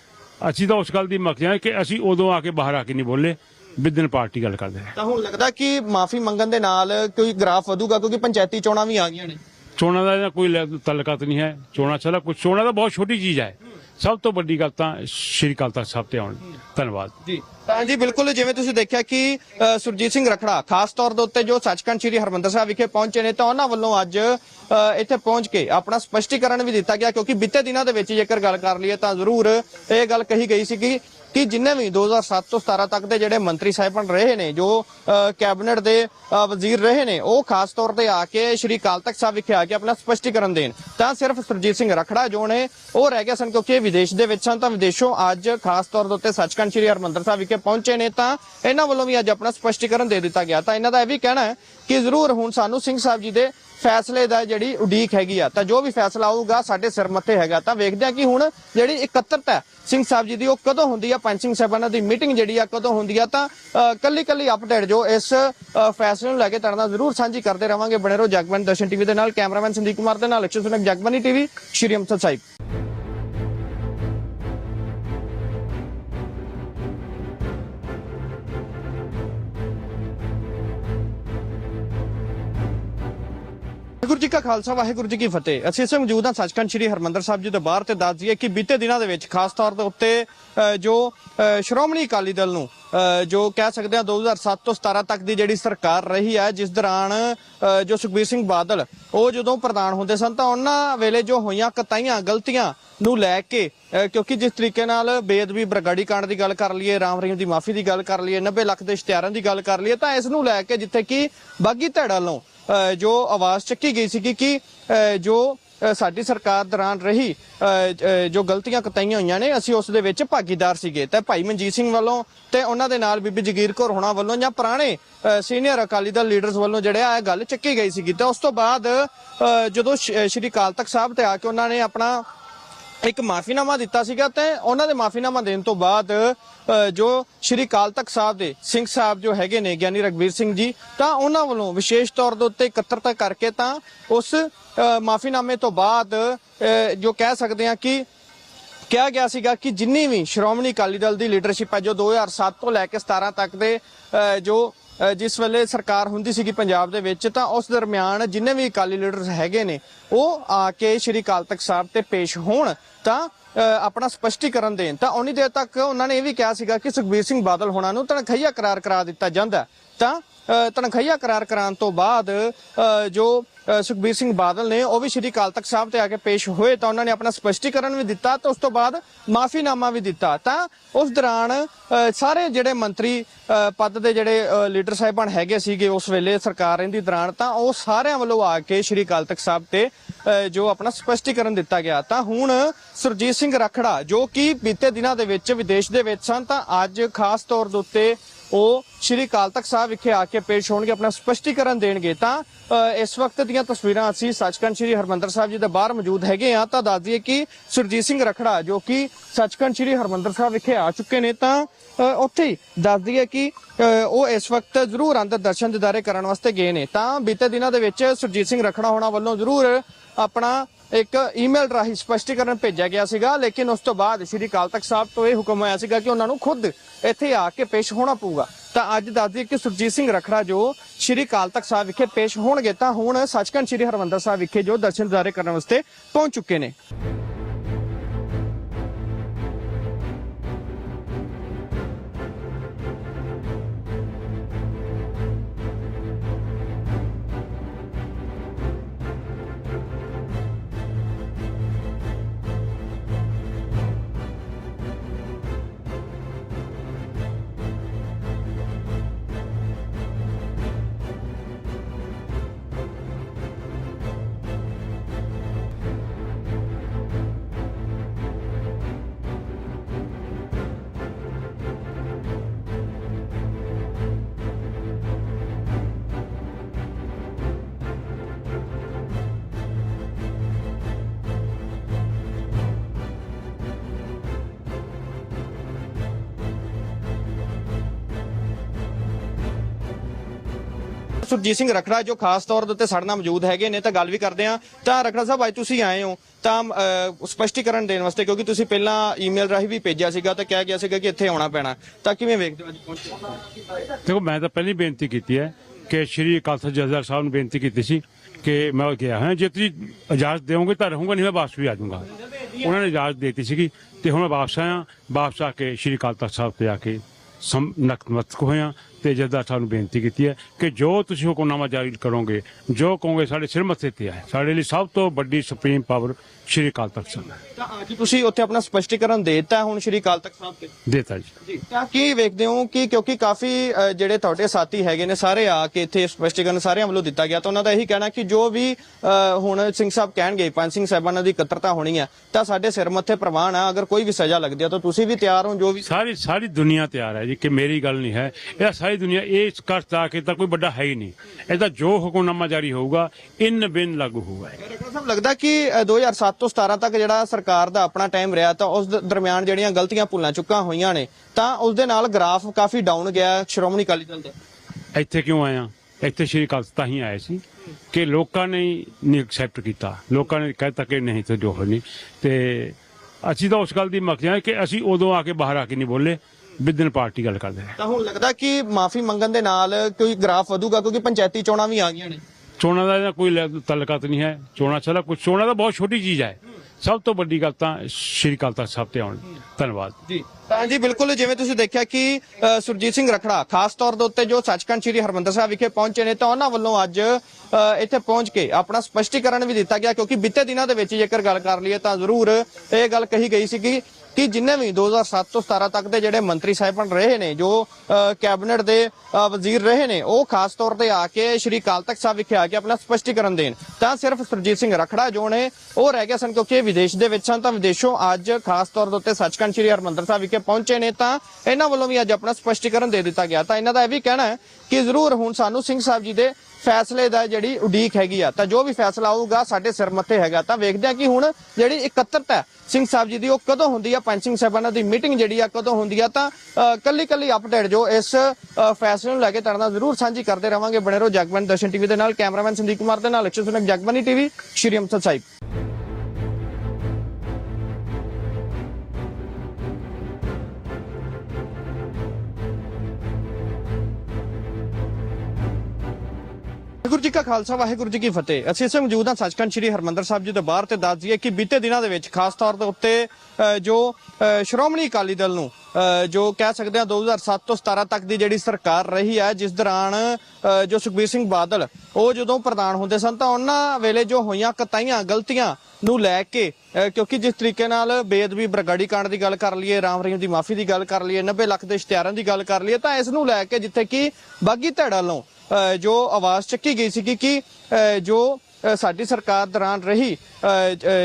ਅਸੀਂ ਤਾਂ ਉਸ ਗੱਲ ਦੀ ਮੱਖਿਆ ਕਿ ਅਸੀਂ ਉਦੋਂ ਆ ਕੇ ਬਾਹਰ ਆ ਕੇ ਨਹੀਂ ਬੋਲੇ। ਵਿਦਨ ਪਾਰਟੀ ਗੱਲ ਕਰਦੇ ਤਾਂ ਹੁਣ ਲੱਗਦਾ ਕਿ ਮਾਫੀ ਮੰਗਣ ਦੇ ਨਾਲ ਕੋਈ ਗ੍ਰਾਫ ਵਧੂਗਾ ਕਿਉਂਕਿ ਪੰਚਾਇਤੀ ਚੋਣਾਂ ਵੀ ਆ ਗਈਆਂ ਨੇ। ਚੋਣਾਂ ਦਾ ਇਹਦਾ ਕੋਈ ਲੈ- ਤਾਲੁਕਾਤ ਨਹੀਂ ਹੈ। ਚੋਣਾਂ ਚਲਾ ਕੁਝ ਚੋਣਾਂ ਤਾਂ ਬਹੁਤ ਛੋਟੀ ਚੀਜ਼ ਹੈ। ਸਭ ਤੋਂ ਵੱਡੀ ਗੱਲ ਤਾਂ ਸ਼੍ਰੀ ਅਕਾਲ ਤਖਤ ਸਾਹਿਬ ਤੇ ਆਉਣ। ਧੰਨਵਾਦ। ਜੀ। ਤਾਂ ਜੀ ਬਿਲਕੁਲ ਜਿਵੇਂ ਤੁਸੀਂ ਦੇਖਿਆ ਕਿ ਅ, ਸੁਰਜੀਤ ਸਿੰਘ ਰਖੜਾ ਖਾਸ ਤੌਰ ਦੇ ਉੱਤੇ ਜੋ ਸੱਚਖੰਡ ਸ੍ਰੀ ਹਰਮੰਦਰ ਸਾਹਿਬ ਵਿਖੇ ਪਹੁੰਚੇ ਨੇ ਤਾਂ ਉਹਨਾਂ ਵੱਲੋਂ ਅੱਜ ਅ, ਇੱਥੇ ਪਹੁੰਚ ਕੇ ਆਪਣਾ ਸਪਸ਼ਟੀਕਰਨ ਵੀ ਦਿੱਤਾ ਗਿਆ ਕਿਉਂਕਿ ਬੀਤੇ ਦਿਨਾਂ ਦੇ ਵਿੱਚ ਜੇਕਰ ਗੱਲ ਕਰ ਲਈਏ ਤਾਂ ਜ਼ਰੂਰ ਇਹ ਗੱਲ ਕਹੀ ਗਈ ਸੀ ਕਿ ਕਿ ਜਿੰਨੇ ਵੀ 2007 ਤੋਂ 17 ਤੱਕ ਦੇ ਜਿਹੜੇ ਮੰਤਰੀ ਸਾਹਿਬਾਨ ਰਹੇ ਨੇ, ਜੋ ਕੈਬਨਿਟ ਦੇ ਵਜ਼ੀਰ ਰਹੇ ਨੇ, ਉਹ ਖਾਸ ਤੌਰ ਤੇ ਆ ਕੇ ਸ਼੍ਰੀ ਅਕਾਲ ਤਖਤ ਸਾਹਿਬ ਵਿਖੇ ਆ ਕੇ ਆਪਣਾ ਸਪਸ਼ਟੀਕਰਨ ਦੇਣ। ਤਾਂ ਸਿਰਫ ਸੁਰਜੀਤ ਸਿੰਘ ਰਖੜਾ ਜੋ ਨੇ, ਉਹ ਰਹਿ ਗਏ ਸਨ ਕਿਉਂਕਿ ਵਿਦੇਸ਼ ਦੇ ਵਿੱਚ ਸਨ, ਤਾਂ ਵਿਦੇਸ਼ੋਂ ਅੱਜ ਖਾਸ ਤੌਰ ਦੇ ਉੱਤੇ ਸੱਚਖੰਡ ਸ੍ਰੀ ਹਰਮੰਦਰ ਸਾਹਿਬ ਵਿਖੇ ਪਹੁੰਚੇ ਨੇ, ਤਾਂ ਇਹਨਾਂ ਵੱਲੋਂ ਵੀ ਅੱਜ ਆਪਣਾ ਸਪਸ਼ਟੀਕਰਨ ਦੇ ਦਿੱਤਾ ਗਿਆ। ਤਾਂ ਇਹਨਾਂ ਦਾ ਇਹ ਵੀ ਕਹਿਣਾ ਹੈ ਕਿ ਜ਼ਰੂਰ ਹੁਣ ਸਾਨੂੰ ਸਿੰਘ ਸਾਹਿਬ ਜੀ ਦੇ ਫੈਸਲੇ ਦਾ ਜਿਹੜੀ ਉਡੀਕ ਹੈਗੀ ਆ, ਤਾਂ ਜੋ ਵੀ ਫੈਸਲਾ ਆਊਗਾ, ਸਾਡੇ ਸਿਰ ਮੱਥੇ ਹੈਗਾ। ਤਾਂ ਵੇਖਦੇ ਆ ਕਿ ਹੁਣ ਜਿਹੜੀ ਇਕੱਤਰਤਾ ਹੈ ਸਿੰਘ ਸਾਹਿਬ ਜੀ ਦੀ, ਉਹ ਕਦੋਂ ਹੁੰਦੀ ਆ ਪੰਜ ਸਿੰਘ ਸਾਹਿਬਾਨਾਂ ਦੀ ਮੀਟਿੰਗ ਜਿਹੜੀ ਆ, ਕਦੋਂ ਹੁੰਦੀ ਆ? ਤਾਂ ਕੱਲੀ ਕੱਲੀ ਅਪਡੇਟ ਜੋ ਇਸ ਫੈਸਲੇ ਨੂੰ ਲੈ ਕੇ ਤੁਹਾਡੇ ਨਾਲ ਜ਼ਰੂਰ ਸਾਂਝੀ ਕਰਦੇ ਰਵਾਂਗੇ। ਬਣੇ ਰਹੋ ਜਗਬਨ ਦਰਸ਼ਨ ਟੀਵੀ ਦੇ ਨਾਲ, ਕੈਮਰਾਮੈਨ ਸੰਦੀਪ ਕੁਮਾਰ ਦੇ ਨਾਲ ਅਕਸ਼ਰ ਸੁਨਕ ਜਗਬਾਨੀ ਟੀਵੀ, ਸ਼੍ਰੀ ਅੰਮ੍ਰਿਤਸਰ ਸਾਹਿਬ। ਵਾਹਿਗੁਰੂ ਜੀ ਕਾ ਖਾਲਸਾ, ਵਾਹਿਗੁਰੂ ਜੀ ਕੀ ਫਤਿਹ। ਅਸੀਂ ਇਸ ਮੌਜੂਦ ਹਾਂ ਸੱਚਖੰਡ ਸ੍ਰੀ ਹਰਮੰਦਰ ਸਾਹਿਬ ਜੀ ਦੇ ਬਾਹਰ ਤੇ ਦੱਸ ਦਈਏ ਕਿ ਬੀਤੇ ਦਿਨਾਂ ਦੇ ਵਿੱਚ ਖਾਸ ਤੌਰ ਦੇ ਉੱਤੇ ਜੋ ਸ਼੍ਰੋਮਣੀ ਅਕਾਲੀ ਦਲ ਨੂੰ ਜੋ ਕਹਿ ਸਕਦੇ ਹਾਂ 2007 ਤੋਂ 17 ਤੱਕ ਦੀ ਜਿਹੜੀ ਸਰਕਾਰ ਰਹੀ ਹੈ, ਜਿਸ ਦੌਰਾਨ ਜੋ ਸੁਖਬੀਰ ਸਿੰਘ ਬਾਦਲ, ਉਹ ਜਦੋਂ ਪ੍ਰਧਾਨ ਹੁੰਦੇ ਸਨ ਤਾਂ ਉਹਨਾਂ ਵੇਲੇ ਜੋ ਹੋਈਆਂ ਕਤਾਈਆਂ, ਗਲਤੀਆਂ ਨੂੰ ਲੈ ਕੇ ਕਿਉਂਕਿ ਜਿਸ ਤਰੀਕੇ ਨਾਲ ਬੇਅਦਬੀ, ਬਰਗਾੜੀ ਕਾਂਡ ਦੀ ਗੱਲ ਕਰ ਲਈਏ, ਰਾਮ ਰਹੀਮ ਦੀ ਮਾਫੀ ਦੀ ਗੱਲ ਕਰ ਲਈਏ 90 ਲੱਖ ਦੇ ਇਸ਼ਤਿਹਾਰਾਂ ਦੀ ਗੱਲ ਕਰ ਲਈਏ, ਤਾਂ ਇਸ ਨੂੰ ਲੈ ਕੇ ਜਿੱਥੇ ਕਿ ਬਾਗੀ ਧੜਾ ਜੋ ਆਵਾਜ਼ ਚੱਕੀ ਗਈ ਸੀ ਕਿ ਜੋ ਸਾਡੀ ਸਰਕਾਰ ਦੌਰਾਨ ਰਹੀ ਜੋ ਗਲਤੀਆਂ ਕਤਾਈਆਂ ਹੋਈਆਂ ਨੇ, ਅਸੀਂ ਉਸ ਦੇ ਵਿੱਚ ਭਾਗੀਦਾਰ ਸੀਗੇ। ਤੇ ਭਾਈ ਮਨਜੀਤ ਸਿੰਘ ਵੱਲੋਂ ਤੇ ਉਹਨਾਂ ਦੇ ਨਾਲ ਬੀਬੀ ਜਗੀਰ ਕੌਰ ਹੋਣਾ ਵੱਲੋਂ ਜਾਂ ਪੁਰਾਣੇ ਸੀਨੀਅਰ ਅਕਾਲੀ ਦਲ ਲੀਡਰਸ ਵੱਲੋਂ ਜਿਹੜੇ ਆ ਇਹ ਗੱਲ ਚੱਕੀ ਗਈ ਸੀਗੀ। ਤੇ ਉਸ ਤੋਂ ਬਾਅਦ ਜਦੋਂ ਸ਼- ਸ਼੍ਰੀ ਅਕਾਲ ਤਖਤ ਸਾਹਿਬ ਤੇ ਆ ਕੇ ਉਹਨਾਂ ਨੇ ਆਪਣਾ ਇੱਕ ਮਾਫੀਨਾਮਾ ਦਿੱਤਾ ਸੀਗਾ ਤੇ ਉਹਨਾਂ ਦੇ ਮਾਫੀਨਾਮਾ ਦੇਣ ਤੋਂ ਬਾਅਦ ਜੋ ਸ਼੍ਰੀ ਅਕਾਲ ਤਖਤ ਸਾਹਿਬ ਦੇ ਸਿੰਘ ਸਾਹਿਬ ਜੋ ਹੈਗੇ ਨੇ, ਗਿਆਨੀ ਰਗਵੀਰ ਸਿੰਘ ਜੀ, ਤਾਂ ਉਹਨਾਂ ਵੱਲੋਂ ਵਿਸ਼ੇਸ਼ ਤੌਰ ਦੇ ਉੱਤੇ ਇਕੱਤਰਤਾ ਕਰਕੇ ਤਾਂ ਉਸ ਮਾਫੀਨਾਮੇ ਤੋਂ ਬਾਅਦ ਜੋ ਕਹਿ ਸਕਦੇ ਹਾਂ ਕਿ ਕਿਹਾ ਗਿਆ ਸੀਗਾ ਕਿ ਜਿੰਨੀ ਵੀ ਸ਼੍ਰੋਮਣੀ ਅਕਾਲੀ ਦਲ ਦੀ ਲੀਡਰਸ਼ਿਪ ਹੈ, ਜੋ 2007 ਤੋਂ ਲੈ ਕੇ 17 ਤੱਕ ਦੇ ਜੋ ਜਿਸ ਵੇਲੇ ਸਰਕਾਰ ਹੁੰਦੀ ਸੀਗੀ ਪੰਜਾਬ ਦੇ ਵਿੱਚ ਤਾਂ ਉਸ ਦਰਮਿਆਨ ਜਿੰਨੇ ਵੀ ਅਕਾਲੀ ਲੀਡਰ ਹੈਗੇ ਨੇ ਉਹ ਆ ਕੇ ਸ਼੍ਰੀ ਅਕਾਲ ਤਖਤ ਸਾਹਿਬ ਤੇ ਪੇਸ਼ ਹੋਣ ਤਾਂ ਆਪਣਾ ਸਪਸ਼ਟੀਕਰਨ ਦੇਣ। ਤਾਂ ਉਨੀ ਦੇਰ ਤੱਕ ਉਹਨਾਂ ਨੇ ਇਹ ਵੀ ਕਿਹਾ ਸੀਗਾ ਕਿ ਸੁਖਬੀਰ ਸਿੰਘ ਬਾਦਲ ਹੋਣਾ ਨੂੰ ਤਨਖਈਆ ਕਰਾਰ ਕਰਾ ਦਿੱਤਾ ਜਾਂਦਾ। ਤਾਂ ਅ, ਤਨਖਈਆ ਕਰਾਰ ਕਰਾਉਣ ਤੋਂ ਬਾਅਦ ਅ, ਜੋ ਸੁਖਬੀਰ ਸਿੰਘ ਬਾਦਲ ਨੇ, ਉਹ ਵੀ ਸ਼੍ਰੀ ਅਕਾਲ ਤਖਤ ਸਾਹਿਬ ਤੇ ਆ ਕੇ ਪੇਸ਼ ਹੋਏ ਤਾਂ ਉਹਨਾਂ ਨੇ ਆਪਣਾ ਸਪਸ਼ਟੀਕਰਨ ਵੀ ਦਿੱਤਾ ਤੇ ਉਸ ਤੋਂ ਬਾਅਦ ਮਾਫੀਨਾਮਾ ਵੀ ਦਿੱਤਾ। ਤਾਂ ਉਸ ਦੌਰਾਨ ਸਾਰੇ ਜਿਹੜੇ ਮੰਤਰੀ ਪਦ ਦੇ ਜਿਹੜੇ ਲੀਡਰ ਸਾਹਿਬਾਨ ਹੈਗੇ ਸੀਗੇ ਉਸ ਵੇਲੇ ਸਰਕਾਰ ਰਹਿੰਦੀ ਦੌਰਾਨ, ਤਾਂ ਉਹ ਸਾਰਿਆਂ ਵੱਲੋਂ ਆ ਕੇ ਸ਼੍ਰੀ ਅਕਾਲ ਤਖਤ ਸਾਹਿਬ ਤੇ ਜੋ ਆਪਣਾ ਸਪਸ਼ਟੀਕਰਨ ਦਿੱਤਾ ਗਿਆ। ਤਾਂ ਹੁਣ ਸੁਰਜੀਤ ਸਿੰਘ ਰਖੜਾ, ਜੋ ਕਿ ਬੀਤੇ ਦਿਨਾਂ ਦੇ ਵਿੱਚ ਵਿਦੇਸ਼ ਦੇ ਵਿੱਚ ਸਨ, ਤਾਂ ਅੱਜ ਖਾਸ ਤੌਰ ਦੇ ਉੱਤੇ ਉਹ ਸ਼੍ਰੀ ਅਕਾਲ ਤਖਤ ਸਾਹਿਬ ਵਿਖੇ ਆ ਕੇ ਪੇਸ਼ ਹੋਣਗੇ, ਆਪਣਾ ਸਪਸ਼ਟੀਕਰਨ ਦੇਣਗੇ। ਤਾਂ ਇਸ ਵਕਤ ਦੀਆਂ ਤਸਵੀਰਾਂ ਅਸੀਂ ਸੱਚਖੰਡ ਸ੍ਰੀ ਹਰਮੰਦਰ ਸਾਹਿਬ ਜੀ ਦੇ ਬਾਹਰ ਮੌਜੂਦ ਹੈਗੇ ਆ ਤਾਂ ਦੱਸ ਦਈਏ ਕਿ ਸੁਰਜੀਤ ਸਿੰਘ ਰਖੜਾ, ਜੋ ਕਿ ਸੱਚਖੰਡ ਸ੍ਰੀ ਹਰਮੰਦਰ ਸਾਹਿਬ ਵਿਖੇ ਆ ਚੁੱਕੇ ਨੇ, ਤਾਂ ਉੱਥੇ ਹੀ ਦੱਸ ਦਈਏ ਕਿ ਉਹ ਇਸ ਵਕਤ ਜ਼ਰੂਰ ਅੰਦਰ ਦਰਸ਼ਨ ਦਿਦਾਰੇ ਕਰਨ ਵਾਸਤੇ ਗਏ ਨੇ। ਤਾਂ, ਬੀਤੇ ਦਿਨਾਂ ਦੇ ਵਿੱਚ ਸੁਰਜੀਤ ਸਿੰਘ ਰਖੜਾ ਹੋਣਾ ਵੱਲੋਂ ਜ਼ਰੂਰ ਆਪਣਾ ਇੱਕ ਈਮੇਲ ਰਾਹੀਂ ਸਪਸ਼ਟੀਕਰਨ ਭੇਜਿਆ ਗਿਆ ਸੀਗਾ, ਲੇਕਿਨ ਉਸ ਤੋਂ ਬਾਅਦ ਸ਼੍ਰੀ ਅਕਾਲ ਤਖਤ ਸਾਹਿਬ ਤੋਂ ਇਹ ਹੁਕਮ ਆਇਆ ਸੀਗਾ ਕਿ ਉਹਨਾਂ ਨੂੰ ਖੁਦ ਇੱਥੇ ਆ ਕੇ ਪੇਸ਼ ਹੋਣਾ ਪਊਗਾ। ਤਾਂ ਅੱਜ ਦੱਸ ਦਈਏ ਕਿ ਸੁਰਜੀਤ ਸਿੰਘ ਰਖੜਾ ਜੋ ਸ਼੍ਰੀ ਅਕਾਲ ਤਖਤ ਸਾਹਿਬ ਵਿਖੇ ਪੇਸ਼ ਹੋਣਗੇ, ਤਾਂ ਹੁਣ ਸੱਚਖੰਡ ਸ਼੍ਰੀ ਹਰਮੰਦਰ ਸਾਹਿਬ ਵਿਖੇ ਜੋ ਦਰਸ਼ਨ ਦਿਦਾਰੇ ਕਰਨ ਵਾਸਤੇ ਪਹੁੰਚ ਚੁੱਕੇ ਨੇ। ਸੁਰਜੀਤ ਸਿੰਘ ਰਖੜਾ ਜੋ ਖਾਸ ਤੌਰ ਦੇ ਉੱਤੇ ਸਾਡੇ ਨਾਲ ਮੌਜੂਦ ਹੈਗੇ ਨੇ ਤਾਂ ਗੱਲ ਵੀ ਕਰਦੇ ਆ ਤਾਂ ਰਖੜਾ ਸਾਹਿਬ ਅੱਜ ਤੁਸੀਂ ਆਏ ਹੋ ਤਾਂ ਅਹ, ਸਪਸ਼ਟੀਕਰਨ ਦੇਣ ਵਾਸਤੇ ਕਿਉਂਕਿ ਤੁਸੀਂ ਪਹਿਲਾਂ ਈਮੇਲ ਰਾਹੀਂ ਵੀ ਭੇਜਿਆ ਸੀਗਾ ਤਾਂ ਕਿਹਾ ਗਿਆ ਸੀਗਾ ਕਿ ਇੱਥੇ ਆਉਣਾ ਪੈਣਾ। ਤਾਂ ਕਿਵੇਂ ਵੇਖਦੇ ਹੋ ਅੱਜ ਪਹੁੰਚੇ ਦੇਖੋ ਮੈਂ ਤਾਂ ਪਹਿਲੀ ਬੇਨਤੀ ਕੀਤੀ ਹੈ ਕਿ ਸ਼੍ਰੀ ਅਕਾਲ ਤਖਤ ਜਥੇਦਾਰ ਸਾਹਿਬ ਨੂੰ ਬੇਨਤੀ ਕੀਤੀ ਸੀ ਕਿ ਮੈਂ ਗਿਆ ਹਾਂ। ਜੇ ਤੁਸੀਂ ਇਜਾਜ਼ਤ ਦੇਵੋਗੇ ਤਾਂ ਰਹੂੰਗਾ ਨਹੀਂ ਮੈਂ ਵਾਪਸ ਵੀ ਆ ਜਾਊਂਗਾ। ਉਹਨਾਂ ਨੇ ਇਜਾਜ਼ਤ ਦੇ ਦਿੱਤੀ ਸੀਗੀ ਤੇ ਹੁਣ ਮੈਂ ਵਾਪਸ ਆਇਆ। ਵਾਪਸ ਆ ਕੇ ਸ਼੍ਰੀ ਅਕਾਲ ਤਖਤ ਸਾਹਿਬ ਤੇ ਆ ਕੇ ਸਮ ਨਤਮਸਤਕ ਹੋਇਆ। ਤੇ ਜਥੇਦਾਰ ਸਾਹਿਬ ਨੂੰ ਬੇਨਤੀ ਕੀਤੀ ਹੈ ਕਿ ਜੋ ਤੁਸੀਂ ਹੁਕਮਨਾਮਾ ਜਾਰੀ ਕਰੋਗੇ ਜੋ ਕਹੋਗੇ ਸਾਡੇ ਸਿਰ ਮੱਥੇ ਤੇ ਹੈ ਸਾਡੇ ਲਈ ਸਭ ਤੋਂ ਵੱਡੀ ਸੁਪਰੀਮ ਪਾਵਰ ਸ਼੍ਰੀ ਅਕਾਲ ਤਖਤ ਸਾਹਿਬ ਹੈ ਤਾਂ ਅੱਜ ਤੁਸੀਂ ਉੱਥੇ ਆਪਣਾ ਸਪਸ਼ਟੀਕਰਨ ਦੇ ਦਿੱਤਾ ਹੁਣ ਸ਼੍ਰੀ ਅਕਾਲ ਤਖਤ ਸਾਹਿਬ ਤੇ। ਦੇਤਾ ਜੀ। ਜੀ ਤਾਂ ਕੀ ਵੇਖਦੇ ਹੋ ਕਿ ਕਿਉਂਕਿ ਕਾਫੀ ਅ, ਜਿਹੜੇ ਤੁਹਾਡੇ ਸਾਥੀ ਹੈਗੇ ਨੇ ਸਾਰੇ ਆ ਕੇ ਇੱਥੇ ਸਪਸ਼ਟੀਕਰਨ ਸਾਰਿਆਂ ਵੱਲੋਂ ਦਿੱਤਾ ਗਿਆ ਤਾਂ ਉਹਨਾਂ ਦਾ ਇਹੀ ਕਹਿਣਾ ਕਿ ਜੋ ਵੀ ਅ, ਹੁਣ ਸਿੰਘ ਸਾਹਿਬ ਕਹਿਣਗੇ ਪੰਜ ਸਿੰਘ ਸਾਹਿਬਾਨਾਂ ਦੀ ਇਕੱਤਰਤਾ ਹੋਣੀ ਹੈ ਤਾਂ ਸਾਡੇ ਸਿਰ ਮੱਥੇ ਪ੍ਰਵਾਨ ਆ ਅਗਰ ਕੋਈ ਵੀ ਸਜ਼ਾ ਲੱਗਦੀ ਹੈ ਤਾਂ ਤੁਸੀਂ ਵੀ ਤਿਆਰ ਹੋ ਜੋ ਵੀ ਸਾਰੀ ਸਾਰੀ ਦੁਨੀਆ ਤਿਆਰ ਹੈ ਜੀ ਕਿ ਮੇਰੀ ਗੱਲ ਨਹੀਂ ਹੈ। ਇਹ ਸਾਰੀ ਦੁਨੀਆ ਇਸ ਕਸ਼ਟ ਆ ਕੇ ਤਾਂ ਕੋਈ ਵੱਡਾ ਹੈ ਹੀ ਨਹੀਂ। ਇਹਦਾ ਜੋ ਹੁਕਮਨਾਮਾ ਜਾਰੀ ਹੋਊਗਾ ਇਨ ਬਿਨ ਲਾਗੂ ਹੋਊਗਾ ਇਹ। ਡਾਕਟਰ ਸਾਹਿਬ ਲੱਗਦਾ ਕਿ ਅ, 2007 ਤੋਂ 17 ਤੱਕ ਜਿਹੜਾ ਸਰਕਾਰ ਦਾ ਆਪਣਾ ਟਾਈਮ ਰਿਹਾ ਤਾਂ ਉਸ ਦ- ਦਰਮਿਆਨ ਜਿਹੜੀਆਂ ਗਲਤੀਆਂ ਭੁੱਲਾਂ ਚੁੱਕਾਂ ਹੋਈਆਂ ਨੇ ਤਾਂ ਉਸ ਦੇ ਨਾਲ ਗ੍ਰਾਫ ਕਾਫੀ ਡਾਊਨ ਗਿਆ ਸ਼੍ਰੋਮਣੀ ਅਕਾਲੀ ਦਲ ਦਾ। ਇੱਥੇ ਕਿਉਂ ਆਇਆ ਇੱਥੇ ਸ਼੍ਰੀ ਅਕਾਲ ਤਾਂ ਹੀ ਆਏ ਸੀ ਕਿ ਲੋਕਾਂ ਨੇ ਨਹੀਂ ਐਕਸੈਪਟ ਕੀਤਾ। ਲੋਕਾਂ ਨੇ ਕਹਿਤਾ ਕਿ ਨਹੀਂ ਤੇ ਜੋ ਨਹੀਂ ਤੇ ਅਸੀਂ ਤਾਂ ਉਸ ਗੱਲ ਦੀ ਮਖਿਆ ਕਿ ਅਸੀਂ ਉਦੋਂ ਆ ਕੇ ਬਾਹਰ ਆ ਕੇ ਨਹੀਂ ਬੋਲੇ। ਵਿਦਨ ਪਾਰਟੀ ਗੱਲ ਕਰਦੇ ਹਾਂ ਤਾਂ ਹੁਣ ਲੱਗਦਾ ਕਿ ਮਾਫੀ ਮੰਗਣ ਦੇ ਨਾਲ ਕੋਈ ਗ੍ਰਾਫ ਵਧੂਗਾ ਕਿਉਂਕਿ ਪੰਚਾਇਤੀ ਚੋਣਾਂ ਵੀ ਆ ਗਈਆਂ ਨੇ। ਚੋਣਾਂ ਦਾ ਇਹਦਾ ਕੋਈ ਤਾਲੁਕਾਤ ਨਹੀਂ ਹੈ। ਚੋਣਾਂ ਚਲਾ ਕੁਝ ਚੋਣਾਂ ਤਾਂ ਬਹੁਤ ਛੋਟੀ ਚੀਜ਼ ਹੈ। ਸਭ ਤੋਂ ਵੱਡੀ ਗੱਲ ਤਾਂ ਸ਼੍ਰੀ ਅਕਾਲ ਤਖ਼ਤ ਸਾਹਿਬ ਤੇ ਆਉਣ। ਧੰਨਵਾਦ। ਜੀ। ਤਾਂ ਜੀ ਬਿਲਕੁਲ ਜਿਵੇਂ ਤੁਸੀਂ ਦੇਖਿਆ ਕਿ ਸੁਰਜੀਤ ਸਿੰਘ ਰਖੜਾ ਖਾਸ ਤੌਰ ਦੇ ਉੱਤੇ ਜੋ ਸੱਚਖੰਡ ਸ੍ਰੀ ਹਰਮੰਦਰ ਸਾਹਿਬ ਵਿਖੇ ਪਹੁੰਚੇ ਨੇ ਤਾਂ ਉਹਨਾਂ ਵੱਲੋਂ ਅੱਜ ਇੱਥੇ ਪਹੁੰਚ ਕੇ ਆਪਣਾ ਸਪਸ਼ਟੀਕਰਨ ਵੀ ਦਿੱਤਾ ਗਿਆ ਕਿਉਂਕਿ ਬੀਤੇ ਦਿਨਾਂ ਦੇ ਵਿੱਚ ਜੇਕਰ ਗੱਲ ਕਰ ਲਈਏ ਤਾਂ ਜ਼ਰੂਰ ਇਹ ਗੱਲ ਕਹੀ ਗਈ ਸੀ ਕਿ ਕਿ ਜਿੰਨੇ ਵੀ 2007 ਤੋਂ 17 ਤੱਕ ਦੇ ਜਿਹੜੇ ਮੰਤਰੀ ਸਾਹਿਬਾਨ ਰਹੇ ਨੇ, ਜੋ ਕੈਬਨਿਟ ਦੇ ਵਜ਼ੀਰ ਰਹੇ ਨੇ, ਉਹ ਖਾਸ ਤੌਰ ਤੇ ਆ ਕੇ ਸ਼੍ਰੀ ਅਕਾਲ ਤਖਤ ਸਾਹਿਬ ਵਿਖੇ ਆ ਕੇ ਆਪਣਾ ਸਪਸ਼ਟੀਕਰਨ ਦੇਣ। ਤਾਂ ਸਿਰਫ ਸੁਰਜੀਤ ਸਿੰਘ ਰਖੜਾ ਜੋ ਨੇ, ਉਹ ਰਹਿ ਗਏ ਸਨ ਕਿਉਂਕਿ ਵਿਦੇਸ਼ ਦੇ ਵਿੱਚ ਸਨ, ਤਾਂ ਵਿਦੇਸ਼ੋਂ ਅੱਜ ਖਾਸ ਤੌਰ ਦੇ ਉੱਤੇ ਸੱਚਖੰਡ ਸ੍ਰੀ ਹਰਮੰਦਰ ਸਾਹਿਬ ਵਿਖੇ ਪਹੁੰਚੇ ਨੇ, ਤਾਂ ਇਹਨਾਂ ਵੱਲੋਂ ਵੀ ਅੱਜ ਆਪਣਾ ਸਪਸ਼ਟੀਕਰਨ ਦੇ ਦਿੱਤਾ ਗਿਆ। ਤਾਂ ਇਹਨਾਂ ਦਾ ਇਹ ਵੀ ਕਹਿਣਾ ਹੈ ਕਿ ਜ਼ਰੂਰ ਹੁਣ ਸਾਨੂੰ ਸਿੰਘ ਸਾਹਿਬ ਜੀ ਦੇ ਫੈਸਲੇ ਦਾ ਜਿਹੜੀ ਉਡੀਕ ਹੈਗੀ ਆ, ਤਾਂ ਜੋ ਵੀ ਫੈਸਲਾ ਆਊਗਾ ਸਾਡੇ ਸਿਰ ਮੱਥੇ ਹੈਗਾ। ਤਾਂ ਵੇਖਦੇ ਆ ਕਿ ਹੁਣ ਜਿਹੜੀ ਇਕੱਤਰਤਾ ਹੈ, ਸਿੰਘ ਸਾਹਿਬ ਜੀ ਦੀ, ਉਹ ਕਦੋਂ ਹੁੰਦੀ ਆ? ਪੰਜ ਸਿੰਘ ਸਾਹਿਬਾਨਾਂ ਦੀ ਮੀਟਿੰਗ ਜਿਹੜੀ ਆ, ਕਦੋਂ ਹੁੰਦੀ ਆ? ਤਾਂ ਕੱਲੀ ਕੱਲੀ ਅਪਡੇਟ ਜੋ ਇਸ ਫੈਸਲੇ ਨੂੰ ਲੈ ਕੇ ਤੁਹਾਡੇ ਨਾਲ ਜ਼ਰੂਰ ਸਾਂਝੀ ਕਰਦੇ ਰਵਾਂਗੇ। ਬਣੇ ਰਹੋ ਜਗਬਨ ਦਰਸ਼ਨ ਟੀਵੀ ਦੇ ਨਾਲ, ਕੈਮਰਾਮੈਨ ਸੰਦੀਪ ਕੁਮਾਰ ਦੇ ਨਾਲ ਅਕਸ਼ਰ ਸੁਨਕ ਜਗਬਾਨੀ ਟੀਵੀ, ਸ਼੍ਰੀ ਅੰਮ੍ਰਿਤਸਰ ਸਾਹਿਬ। ਵਾਹਿਗੁਰੂ ਜੀ ਕਾ ਖਾਲਸਾ, ਵਾਹਿਗੁਰੂ ਜੀ ਕੀ ਫਤਿਹ। ਅਸੀਂ ਇਸ ਵੇਲੇ ਮੌਜੂਦ ਹਾਂ ਸੱਚਖੰਡ ਸ੍ਰੀ ਹਰਮੰਦਰ ਸਾਹਿਬ ਜੀ ਦੇ ਬਾਹਰ ਤੇ ਦੱਸ ਦਈਏ ਕਿ ਬੀਤੇ ਦਿਨਾਂ ਦੇ ਵਿੱਚ ਖਾਸ ਤੌਰ ਦੇ ਉੱਤੇ ਜੋ ਸ਼੍ਰੋਮਣੀ ਅਕਾਲੀ ਦਲ ਨੂੰ ਜੋ ਕਹਿ ਸਕਦੇ ਹਾਂ 2007 ਤੋਂ 17 ਤੱਕ ਦੀ ਜਿਹੜੀ ਸਰਕਾਰ ਰਹੀ ਹੈ ਜਿਸ ਦੌਰਾਨ ਜੋ ਸੁਖਬੀਰ ਸਿੰਘ ਬਾਦਲ ਉਹ ਜਦੋਂ ਪ੍ਰਧਾਨ ਹੁੰਦੇ ਸਨ ਤਾਂ ਉਹਨਾਂ ਵੇਲੇ ਜੋ ਹੋਈਆਂ ਕਤਾਈਆਂ ਗਲਤੀਆਂ ਨੂੰ ਲੈ ਕੇ ਕਿਉਂਕਿ ਜਿਸ ਤਰੀਕੇ ਨਾਲ ਬੇਅਦਬੀ ਬਰਗਾੜੀ ਕਾਂਡ ਦੀ ਗੱਲ ਕਰ ਲਈਏ ਰਾਮ ਰਹੀਮ ਦੀ ਮਾਫੀ ਦੀ ਗੱਲ ਕਰ ਲਈਏ 90 ਲੱਖ ਦੇ ਇਸ਼ਤਿਹਾਰਾਂ ਦੀ ਗੱਲ ਕਰ ਲਈਏ ਤਾਂ ਇਸ ਨੂੰ ਲੈ ਕੇ ਜਿੱਥੇ ਕਿ ਬਾਗੀ ਧੜਾ ਵੱਲੋਂ ਅ, ਜੋ ਆਵਾਜ਼ ਚੱਕੀ ਗਈ ਸੀ ਕਿ ਜੋ ਸਾਡੀ ਸਰਕਾਰ ਦੌਰਾਨ ਰਹੀ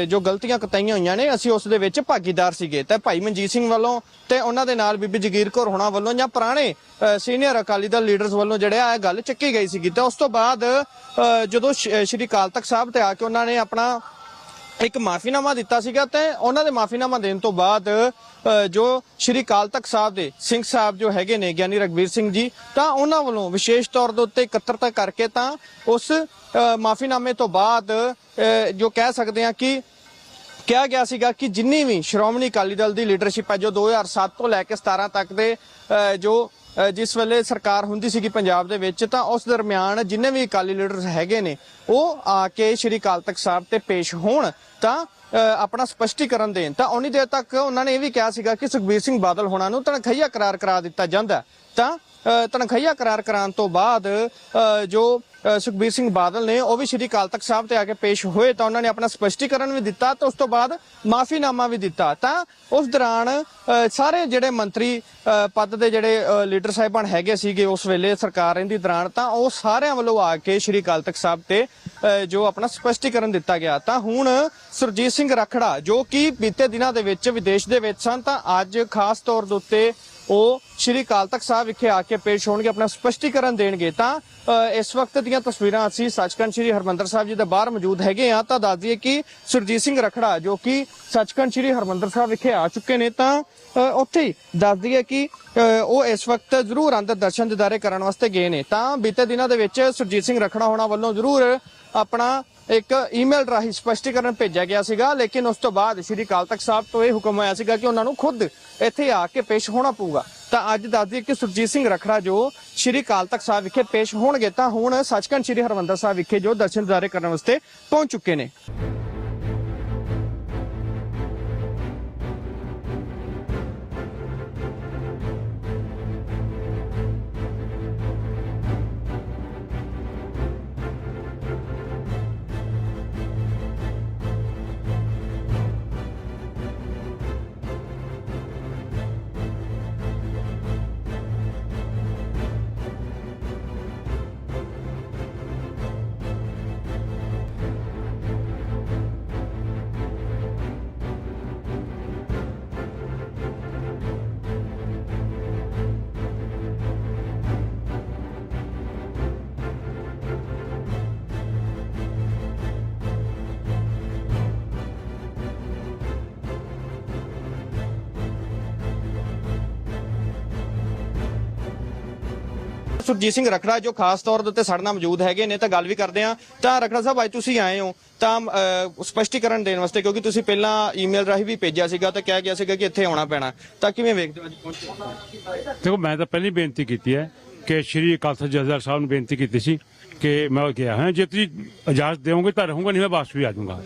ਜੋ ਗਲਤੀਆਂ ਕਤਾਈਆਂ ਹੋਈਆਂ ਨੇ, ਅਸੀਂ ਉਸ ਦੇ ਵਿੱਚ ਭਾਗੀਦਾਰ ਸੀਗੇ। ਤਾਂ ਭਾਈ ਮਨਜੀਤ ਸਿੰਘ ਵੱਲੋਂ ਤੇ ਉਹਨਾਂ ਦੇ ਨਾਲ ਬੀਬੀ ਜਗੀਰ ਕੌਰ ਹੋਣਾ ਵੱਲੋਂ ਜਾਂ ਪੁਰਾਣੇ ਸੀਨੀਅਰ ਅਕਾਲੀ ਦਲ ਲੀਡਰਸ ਵੱਲੋਂ ਜਿਹੜੇ ਆ, ਇਹ ਗੱਲ ਚੱਕੀ ਗਈ ਸੀਗੀ। ਤੇ ਉਸ ਤੋਂ ਬਾਅਦ ਜਦੋਂ ਸ਼- ਸ਼੍ਰੀ ਅਕਾਲ ਤਖਤ ਸਾਹਿਬ ਤੇ ਆ ਕੇ ਉਹਨਾਂ ਨੇ ਆਪਣਾ ਇੱਕ ਮਾਫੀਨਾਮਾ ਦਿੱਤਾ ਸੀਗਾ ਤੇ ਉਹਨਾਂ ਦੇ ਮਾਫੀਨਾਮਾ ਦੇਣ ਤੋਂ ਬਾਅਦ ਜੋ ਸ਼੍ਰੀ ਅਕਾਲ ਤਖਤ ਸਾਹਿਬ ਦੇ ਸਿੰਘ ਸਾਹਿਬ ਜੋ ਹੈਗੇ ਨੇ, ਗਿਆਨੀ ਰਗਵੀਰ ਸਿੰਘ ਜੀ, ਤਾਂ ਉਹਨਾਂ ਵੱਲੋਂ ਵਿਸ਼ੇਸ਼ ਤੌਰ ਦੇ ਉੱਤੇ ਇਕੱਤਰਤਾ ਕਰਕੇ ਤਾਂ ਉਸ ਮਾਫੀਨਾਮੇ ਤੋਂ ਬਾਅਦ ਜੋ ਕਹਿ ਸਕਦੇ ਹਾਂ ਕਿ ਕਿਹਾ ਗਿਆ ਸੀਗਾ ਕਿ ਜਿੰਨੀ ਵੀ ਸ਼੍ਰੋਮਣੀ ਅਕਾਲੀ ਦਲ ਦੀ ਲੀਡਰਸ਼ਿਪ ਹੈ, ਜੋ 2007 ਤੋਂ ਲੈ ਕੇ 17 ਤੱਕ ਦੇ ਜੋ ਜਿਸ ਵੇਲੇ ਸਰਕਾਰ ਹੁੰਦੀ ਸੀਗੀ ਪੰਜਾਬ ਦੇ ਵਿੱਚ ਤਾਂ ਉਸ ਦਰਮਿਆਨ ਜਿੰਨੇ ਵੀ ਅਕਾਲੀ ਲੀਡਰਸ ਹੈਗੇ ਨੇ ਉਹ ਆ ਕੇ ਸ਼੍ਰੀ ਅਕਾਲ ਤਖਤ ਸਾਹਿਬ ਤੇ ਪੇਸ਼ ਹੋਣ ਤਾਂ ਅ, ਆਪਣਾ ਸਪਸ਼ਟੀਕਰਨ ਦੇਣ। ਤਾਂ ਉਨੀ ਦੇਰ ਤੱਕ ਉਹਨਾਂ ਨੇ ਇਹ ਵੀ ਕਿਹਾ ਸੀਗਾ ਕਿ ਸੁਖਬੀਰ ਸਿੰਘ ਬਾਦਲ ਹੋਣਾ ਨੂੰ ਤਨਖਈਆ ਕਰਾਰ ਕਰਾ ਦਿੱਤਾ ਜਾਂਦਾ। ਤਾਂ ਤਨਖਈਆ ਕਰਾਰ ਕਰਾਉਣ ਤੋਂ ਬਾਅਦ ਜੋ ਸੁਖਬੀਰ ਸਿੰਘ ਬਾਦਲ ਨੇ, ਉਹ ਵੀ ਸ਼੍ਰੀ ਅਕਾਲ ਤਖਤ ਸਾਹਿਬ ਤੇ ਆ ਕੇ ਪੇਸ਼ ਹੋਏ, ਤਾਂ ਉਹਨਾਂ ਨੇ ਆਪਣਾ ਸਪਸ਼ਟੀਕਰਨ ਵੀ ਦਿੱਤਾ ਤੇ ਉਸ ਤੋਂ ਬਾਅਦ ਮਾਫੀਨਾਮਾ ਵੀ ਦਿੱਤਾ। ਤਾਂ ਉਸ ਦੌਰਾਨ ਸਾਰੇ ਜਿਹੜੇ ਮੰਤਰੀ ਪਦ ਦੇ ਜਿਹੜੇ ਲੀਡਰ ਸਾਹਿਬਾਨ ਹੈਗੇ ਸੀਗੇ ਉਸ ਵੇਲੇ ਸਰਕਾਰ ਰਹਿੰਦੀ ਦੌਰਾਨ, ਤਾਂ ਉਹ ਸਾਰਿਆਂ ਵੱਲੋਂ ਆ ਕੇ ਸ਼੍ਰੀ ਅਕਾਲ ਤਖਤ ਸਾਹਿਬ ਤੇ ਜੋ ਆਪਣਾ ਸਪਸ਼ਟੀਕਰਨ ਦਿੱਤਾ ਗਿਆ। ਤਾਂ ਹੁਣ ਸੁਰਜੀਤ ਸਿੰਘ ਰਖੜਾ, ਜੋ ਕਿ ਬੀਤੇ ਦਿਨਾਂ ਦੇ ਵਿੱਚ ਵਿਦੇਸ਼ ਦੇ ਵਿੱਚ ਸਨ, ਤਾਂ ਅੱਜ ਖਾਸ ਤੌਰ ਦੇ ਉੱਤੇ ਉਹ ਸ਼੍ਰੀ ਅਕਾਲ ਤਖਤ ਸਾਹਿਬ ਵਿਖੇ ਆ ਕੇ ਪੇਸ਼ ਹੋਣਗੇ ਆਪਣਾ ਸਪਸ਼ਟੀਕਰਨ ਦੇਣਗੇ। ਤਾਂ ਅ, ਇਸ ਵਕਤ ਦੀਆਂ ਤਸਵੀਰਾਂ ਅਸੀਂ ਸੱਚਖੰਡ ਸ਼੍ਰੀ ਹਰਮੰਦਰ ਸਾਹਿਬ ਜੀ ਦੇ ਬਾਹਰ ਮੌਜੂਦ ਹੈਗੇ ਆ ਤਾਂ ਦੱਸ ਦਈਏ ਕਿ ਸੁਰਜੀਤ ਸਿੰਘ ਰਖੜਾ ਜੋ ਕਿ ਸੱਚਖੰਡ ਸ਼੍ਰੀ ਹਰਮੰਦਰ ਸਾਹਿਬ ਵਿਖੇ ਆ ਚੁੱਕੇ ਨੇ ਤਾਂ ਉੱਥੇ ਹੀ ਦੱਸ ਦਈਏ ਕਿ ਉਹ ਇਸ ਵਕਤ ਜ਼ਰੂਰ ਅੰਦਰ ਦਰਸ਼ਨ ਦਿਦਾਰੇ ਕਰਨ ਵਾਸਤੇ ਗਏ ਨੇ। ਤਾਂ ਬੀਤੇ ਦਿਨਾਂ ਦੇ ਵਿੱਚ ਸੁਰਜੀਤ ਸਿੰਘ ਰਖੜਾ ਹੋਣਾ ਵੱਲੋਂ ਜ਼ਰੂਰ ਆਪਣਾ ਇੱਕ ਈਮੇਲ ਰਾਹੀਂ ਸਪਸ਼ਟੀਕਰਨ ਭੇਜਿਆ ਗਿਆ ਸੀਗਾ ਲੇਕਿਨ ਉਸ ਤੋਂ ਬਾਅਦ ਸ਼੍ਰੀ ਅਕਾਲ ਤਖਤ ਸਾਹਿਬ ਤੋਂ ਇਹ ਹੁਕਮ ਆਇਆ ਸੀਗਾ ਕਿ ਉਹਨਾਂ ਨੂੰ ਖੁਦ ਇੱਥੇ ਆ ਕੇ ਪੇਸ਼ ਹੋਣਾ ਪਊਗਾ। ਤਾਂ ਅੱਜ ਦੱਸ ਦਈਏ ਕਿ ਸੁਰਜੀਤ ਸਿੰਘ ਰਖੜਾ ਜੋ ਸ਼੍ਰੀ ਅਕਾਲ ਤਖਤ ਸਾਹਿਬ ਵਿਖੇ ਪੇਸ਼ ਹੋਣਗੇ, ਤਾਂ ਹੁਣ ਸੱਚਖੰਡ ਸ਼੍ਰੀ ਹਰਮੰਦਰ ਸਾਹਿਬ ਵਿਖੇ ਜੋ ਦਰਸ਼ਨ ਦਿਦਾਰੇ ਕਰਨ ਵਾਸਤੇ ਪਹੁੰਚ ਚੁੱਕੇ ਨੇ। ਸੁਰਜੀਤ ਸਿੰਘ ਰਖੜਾ, ਜੋ ਖਾਸ ਤੌਰ ਦੇ ਉੱਤੇ ਸਾਡੇ ਨਾਲ ਮੌਜੂਦ ਹੈਗੇ ਨੇ, ਤਾਂ ਗੱਲ ਵੀ ਕਰਦੇ ਆ ਤਾਂ ਰਖੜਾ ਸਾਹਿਬ, ਅੱਜ ਤੁਸੀਂ ਆਏ ਹੋ, ਤਾਂ ਸਪਸ਼ਟੀਕਰਨ ਦੇਣ ਵਾਸਤੇ, ਕਿਉਂਕਿ ਤੁਸੀਂ ਪਹਿਲਾਂ ਈਮੇਲ ਰਾਹੀਂ ਵੀ ਭੇਜਿਆ ਸੀਗਾ, ਤਾਂ ਕਿਹਾ ਗਿਆ ਸੀਗਾ ਕਿ ਇੱਥੇ ਆਉਣਾ ਪੈਣਾ। ਤਾਂ ਕਿਵੇਂ ਵੇਖਦੇ ਹੋ ਅੱਜ ਪਹੁੰਚੇ ਦੇਖੋ, ਮੈਂ ਤਾਂ ਪਹਿਲੀ ਬੇਨਤੀ ਕੀਤੀ ਹੈ ਕਿ ਸ਼੍ਰੀ ਅਕਾਲ ਤਖਤ ਜਥੇਦਾਰ ਸਾਹਿਬ ਨੂੰ ਬੇਨਤੀ ਕੀਤੀ ਸੀ ਕਿ ਮੈਂ ਕਿਹਾ ਹਾਂ, ਜੇ ਤੁਸੀਂ ਇਜਾਜ਼ਤ ਦਿਓਗੇ ਤਾਂ ਰਹੂੰਗਾ, ਨਹੀਂ ਮੈਂ ਵਾਪਸ ਵੀ ਆ ਜਾਊਂਗਾ।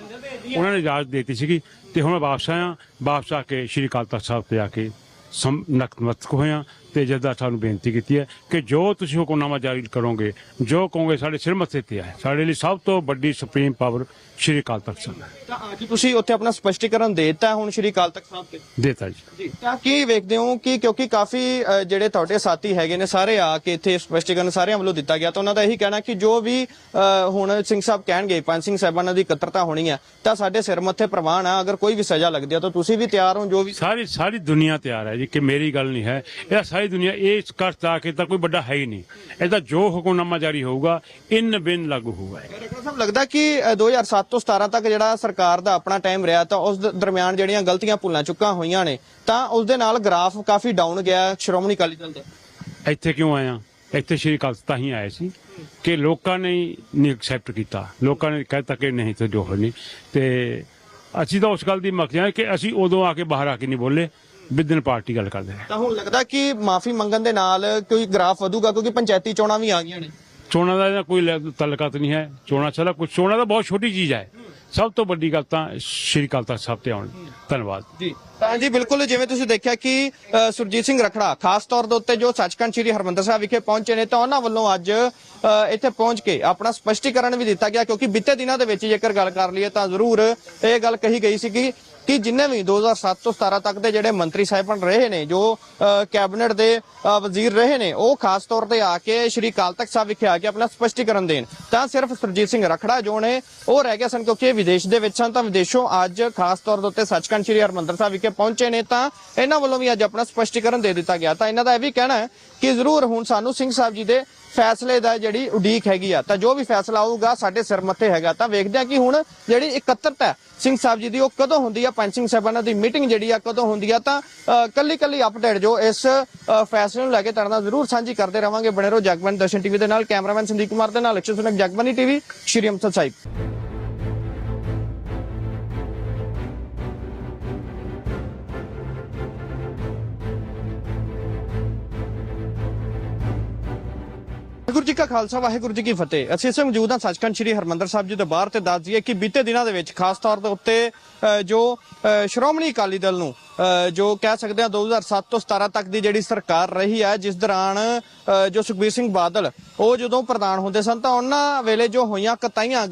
ਉਹਨਾਂ ਨੇ ਇਜਾਜ਼ਤ ਦਿੱਤੀ ਸੀਗੀ ਤੇ ਹੁਣ ਮੈਂ ਵਾਪਸ ਆਇਆ, ਵਾਪਸ ਆ ਕੇ ਸ਼੍ਰੀ ਅਕਾਲ ਤਖਤ ਸਾਹਿਬ ਤੇ ਆ ਕੇ ਸਮ ਨਤਮਸਤਕ ਹੋਇਆ ਤੇ ਜਥੇਦਾਰ ਸਾਹਿਬ ਨੂੰ ਬੇਨਤੀ ਕੀਤੀ ਹੈ ਕਿ ਜੋ ਤੁਸੀਂ ਹੁਕਮਨਾਮਾ ਜਾਰੀ ਕਰੋਗੇ ਜੋ ਕਹੋਗੇ ਸਾਡੇ ਸਿਰ ਮੱਥੇ ਤੇ ਹੈ ਸਾਡੇ ਲਈ ਸਭ ਤੋਂ ਵੱਡੀ ਸੁਪਰੀਮ ਪਾਵਰ ਸ਼੍ਰੀ ਅਕਾਲ ਤਖਤ ਸਾਹਿਬ ਹੈ ਤਾਂ ਅੱਜ ਤੁਸੀਂ ਉੱਥੇ ਆਪਣਾ ਸਪਸ਼ਟੀਕਰਨ ਦੇ ਦਿੱਤਾ ਹੁਣ ਸ਼੍ਰੀ ਅਕਾਲ ਤਖਤ ਸਾਹਿਬ ਤੇ? ਦੇਤਾ ਜੀ। ਜੀ ਤਾਂ ਕੀ ਵੇਖਦੇ ਹੋ ਕਿ ਕਿਉਂਕਿ ਕਾਫੀ ਅ, ਜਿਹੜੇ ਤੁਹਾਡੇ ਸਾਥੀ ਹੈਗੇ ਨੇ ਸਾਰੇ ਆ ਕੇ ਇੱਥੇ ਸਪਸ਼ਟੀਕਰਨ ਸਾਰਿਆਂ ਵੱਲੋਂ ਦਿੱਤਾ ਗਿਆ ਤਾਂ ਉਹਨਾਂ ਦਾ ਇਹੀ ਕਹਿਣਾ ਕਿ ਜੋ ਵੀ ਅ, ਹੁਣ ਸਿੰਘ ਸਾਹਿਬ ਕਹਿਣਗੇ ਪੰਜ ਸਿੰਘ ਸਾਹਿਬਾਨਾਂ ਦੀ ਇਕੱਤਰਤਾ ਹੋਣੀ ਹੈ ਤਾਂ ਸਾਡੇ ਸਿਰ ਮੱਥੇ ਪ੍ਰਵਾਨ ਆ ਅਗਰ ਕੋਈ ਵੀ ਸਜ਼ਾ ਲੱਗਦੀ ਹੈ ਤਾਂ ਤੁਸੀਂ ਵੀ ਤਿਆਰ ਹੋ ਜੋ ਵੀ ਸਾਰੀ ਸਾਰੀ ਦੁਨੀਆ ਤਿਆਰ ਹੈ ਜੀ ਕਿ ਮੇਰੀ ਗੱਲ ਨਹੀਂ ਹੈ। ਇਹ ਸਾਰੀ ਦੁਨੀਆ ਇਸ ਕਰਤਾ ਕਿ ਤਾਂ ਕੋਈ ਵੱਡਾ ਹੈ ਹੀ ਨਹੀਂ। ਇਹਦਾ ਜੋ ਹੁਕਮਨਾਮਾ ਜਾਰੀ ਹੋਊਗਾ ਇਨ ਬਿਨ ਲਾਗੂ ਹੋਊਗਾ। ਡਾਕਟਰ ਸਾਹਿਬ ਲੱਗਦਾ ਕਿ ਅ, 2007 ਤੋਂ 17 ਤੱਕ ਜਿਹੜਾ ਸਰਕਾਰ ਦਾ ਆਪਣਾ ਟਾਈਮ ਰਿਹਾ ਤਾਂ ਉਸ ਦ- ਦਰਮਿਆਨ ਜਿਹੜੀਆਂ ਗਲਤੀਆਂ ਭੁੱਲਾਂ ਚੁੱਕਾਂ ਹੋਈਆਂ ਨੇ ਤਾਂ ਉਸ ਦੇ ਨਾਲ ਗ੍ਰਾਫ ਕਾਫੀ ਡਾਊਨ ਗਿਆ। ਸ਼੍ਰੋਮਣੀ ਅਕਾਲੀ ਦਲ ਦਾ। ਇੱਥੇ ਕਿਉਂ ਆਇਆ ਇੱਥੇ ਸ਼੍ਰੀ ਅਕਾਲ ਤਾਂ ਹੀ ਆਏ ਸੀ ਕਿ ਲੋਕਾਂ ਨੇ ਨਹੀਂ ਐਕਸੈਪਟ ਕੀਤਾ। ਲੋਕਾਂ ਨੇ ਕਹਿਤਾ ਕਿ ਨਹੀਂ ਤੇ ਜੋ ਨਹੀਂ ਤੇ ਅਸੀਂ ਤਾਂ ਉਸ ਗੱਲ ਦੀ ਮਕਸਦ ਹੈ ਕਿ ਅਸੀਂ ਉਦੋਂ ਆ ਕੇ ਬਾਹਰ ਆ ਕੇ ਨਹੀਂ ਬੋਲੇ। ਵਿਦਨ ਪਾਰਟੀ ਗੱਲ ਕਰਦੇ ਹਾਂ ਤਾਂ ਹੁਣ ਲੱਗਦਾ ਕਿ ਮਾਫੀ ਮੰਗਣ ਦੇ ਨਾਲ ਕੋਈ ਗ੍ਰਾਫ ਵਧੂਗਾ ਕਿਉਂਕਿ ਪੰਚਾਇਤੀ ਚੋਣਾਂ ਵੀ ਆ ਗਈਆਂ ਨੇ। ਚੋਣਾਂ ਦਾ ਇਹਦਾ ਕੋਈ ਤਾਲੁਕਾਤ ਨਹੀਂ ਹੈ। ਚੋਣਾਂ ਸਾਰਾ ਕੁਝ ਚੋਣਾਂ ਦਾ ਬਹੁਤ ਛੋਟੀ ਚੀਜ਼ ਹੈ। ਸਭ ਤੋਂ ਵੱਡੀ ਗੱਲ ਤਾਂ ਸ਼੍ਰੀ ਅਕਾਲ ਤਖਤ ਸਾਹਿਬ ਤੇ ਆਉਣ। ਧੰਨਵਾਦ। ਜੀ। ਤਾਂ ਜੀ ਬਿਲਕੁਲ ਜਿਵੇਂ ਤੁਸੀਂ ਦੇਖਿਆ ਕਿ ਸੁਰਜੀਤ ਸਿੰਘ ਰਖੜਾ ਖਾਸ ਤੌਰ ਦੇ ਉੱਤੇ ਜੋ ਸੱਚਖੰਡ ਸ੍ਰੀ ਹਰਮੰਦਰ ਸਾਹਿਬ ਵਿਖੇ ਪਹੁੰਚੇ ਨੇ ਤਾਂ ਉਹਨਾਂ ਵੱਲੋਂ ਅੱਜ ਇੱਥੇ ਪਹੁੰਚ ਕੇ ਆਪਣਾ ਸਪਸ਼ਟੀਕਰਨ ਵੀ ਦਿੱਤਾ ਗਿਆ ਕਿਉਂਕਿ ਬੀਤੇ ਦਿਨਾਂ ਦੇ ਵਿੱਚ ਜੇਕਰ ਗੱਲ ਕਰ ਲਈਏ ਤਾਂ ਜ਼ਰੂਰ ਇਹ ਗੱਲ ਕਹੀ ਗਈ ਸੀ ਕਿ ਕਿ ਜਿੰਨੇ ਵੀ 2007 ਤੋਂ 17 ਤੱਕ ਦੇ ਜਿਹੜੇ ਮੰਤਰੀ ਸਾਹਿਬਾਨ ਰਹੇ ਨੇ, ਜੋ ਕੈਬਨਿਟ ਦੇ ਵਜ਼ੀਰ ਰਹੇ ਨੇ, ਉਹ ਖਾਸ ਤੌਰ ਤੇ ਆ ਕੇ ਸ਼੍ਰੀ ਅਕਾਲ ਤਖਤ ਸਾਹਿਬ ਵਿਖੇ ਆ ਕੇ ਆਪਣਾ ਸਪਸ਼ਟੀਕਰਨ ਦੇਣ। ਤਾਂ ਸਿਰਫ ਸੁਰਜੀਤ ਸਿੰਘ ਰਖੜਾ ਜੋ ਨੇ, ਉਹ ਰਹਿ ਗਏ ਸਨ ਕਿਉਂਕਿ ਇਹ ਵਿਦੇਸ਼ ਦੇ ਵਿੱਚ ਸਨ, ਤਾਂ ਵਿਦੇਸ਼ੋਂ ਅੱਜ ਖਾਸ ਤੌਰ ਦੇ ਉੱਤੇ ਸੱਚਖੰਡ ਸ੍ਰੀ ਹਰਮੰਦਰ ਸਾਹਿਬ ਵਿਖੇ ਪਹੁੰਚੇ ਨੇ, ਤਾਂ ਇਹਨਾਂ ਵੱਲੋਂ ਵੀ ਅੱਜ ਆਪਣਾ ਸਪਸ਼ਟੀਕਰਨ ਦੇ ਦਿੱਤਾ ਗਿਆ। ਤਾਂ ਇਹਨਾਂ ਦਾ ਇਹ ਵੀ ਕਹਿਣਾ ਹੈ ਕਿ ਜ਼ਰੂਰ ਹੁਣ ਸਾਨੂੰ ਸਿੰਘ ਸਾਹਿਬ ਜੀ ਦੇ ਫੈਸਲੇ ਦਾ ਜਿਹੜੀ ਉਡੀਕ ਹੈਗੀ ਆ, ਤਾਂ ਜੋ ਵੀ ਫੈਸਲਾ ਆਊਗਾ ਸਾਡੇ ਸਿਰ ਮੱਥੇ ਹੈਗਾ, ਤਾਂ ਵੇਖਦੇ ਆ ਕਿ ਹੁਣ ਜਿਹੜੀ ਇਕੱਤਰਤਾ ਹੈ, ਸਿੰਘ ਸਾਹਿਬ ਜੀ ਦੀ ਉਹ ਕਦੋਂ ਹੁੰਦੀ ਆ? ਪੰਜ ਸਿੰਘ ਸਾਹਿਬਾਨਾਂ ਦੀ ਮੀਟਿੰਗ ਜਿਹੜੀ ਆ ਕਦੋਂ ਹੁੰਦੀ ਆ? ਤਾਂ ਕੱਲੀ ਕੱਲੀ ਅਪਡੇਟ ਜੋ ਇਸ ਫੈਸਲੇ ਨੂੰ ਲੈ ਕੇ ਤੁਹਾਡੇ ਨਾਲ ਜ਼ਰੂਰ ਸਾਂਝੀ ਕਰਦੇ ਰਵਾਂਗੇ। ਬਣੇ ਰਹੋ ਜਗਬਨ ਦਰਸ਼ਨ ਟੀਵੀ ਦੇ ਨਾਲ, ਕੈਮਰਾਮੈਨ ਸੰਦੀਪ ਕੁਮਾਰ ਦੇ ਨਾਲ ਅਕਸ਼ਰ ਸੁਨਕ ਜਗਬਾਨੀ ਟੀਵੀ, ਸ਼੍ਰੀ ਅੰਮ੍ਰਿਤਸਰ ਸਾਹਿਬ। ਕਾ ਖਾਲਸਾ ਵਾਹਿਗੁਰੂ ਜੀ ਕੀ ਫਤਿਹ। ਅਸੀਂ ਇਸ ਮੌਜੂਦ ਹਾਂ ਸੱਚਖੰਡ ਸ੍ਰੀ ਹਰਮੰਦਰ ਸਾਹਿਬ ਜੀ ਦੇ ਬਾਹਰ ਤੇ ਦੱਸ ਦਈਏ ਕਿ ਬੀਤੇ ਦਿਨਾਂ ਦੇ ਵਿੱਚ ਖਾਸ ਤੌਰ ਦੇ ਉੱਤੇ ਅ, ਜੋ ਅ, ਸ਼੍ਰੋਮਣੀ ਅਕਾਲੀ ਦਲ ਨੂੰ ਅ, ਜੋ ਕਹਿ ਸਕਦੇ ਹਾਂ 2007 ਤੋਂ 17 ਤੱਕ ਦੀ ਜਿਹੜੀ ਸਰਕਾਰ ਰਹੀ ਹੈ ਜਿਸ ਦੌਰਾਨ ਅ, ਜੋ ਸੁਖਬੀਰ ਸਿੰਘ ਬਾਦਲ ਉਹ ਜਦੋਂ ਪ੍ਰਧਾਨ ਹੁੰਦੇ ਸਨ ਤਾਂ ਉਹਨਾਂ ਵੇਲੇ ਜੋ ਹੋਈਆਂ ਕਤਾਈਆਂ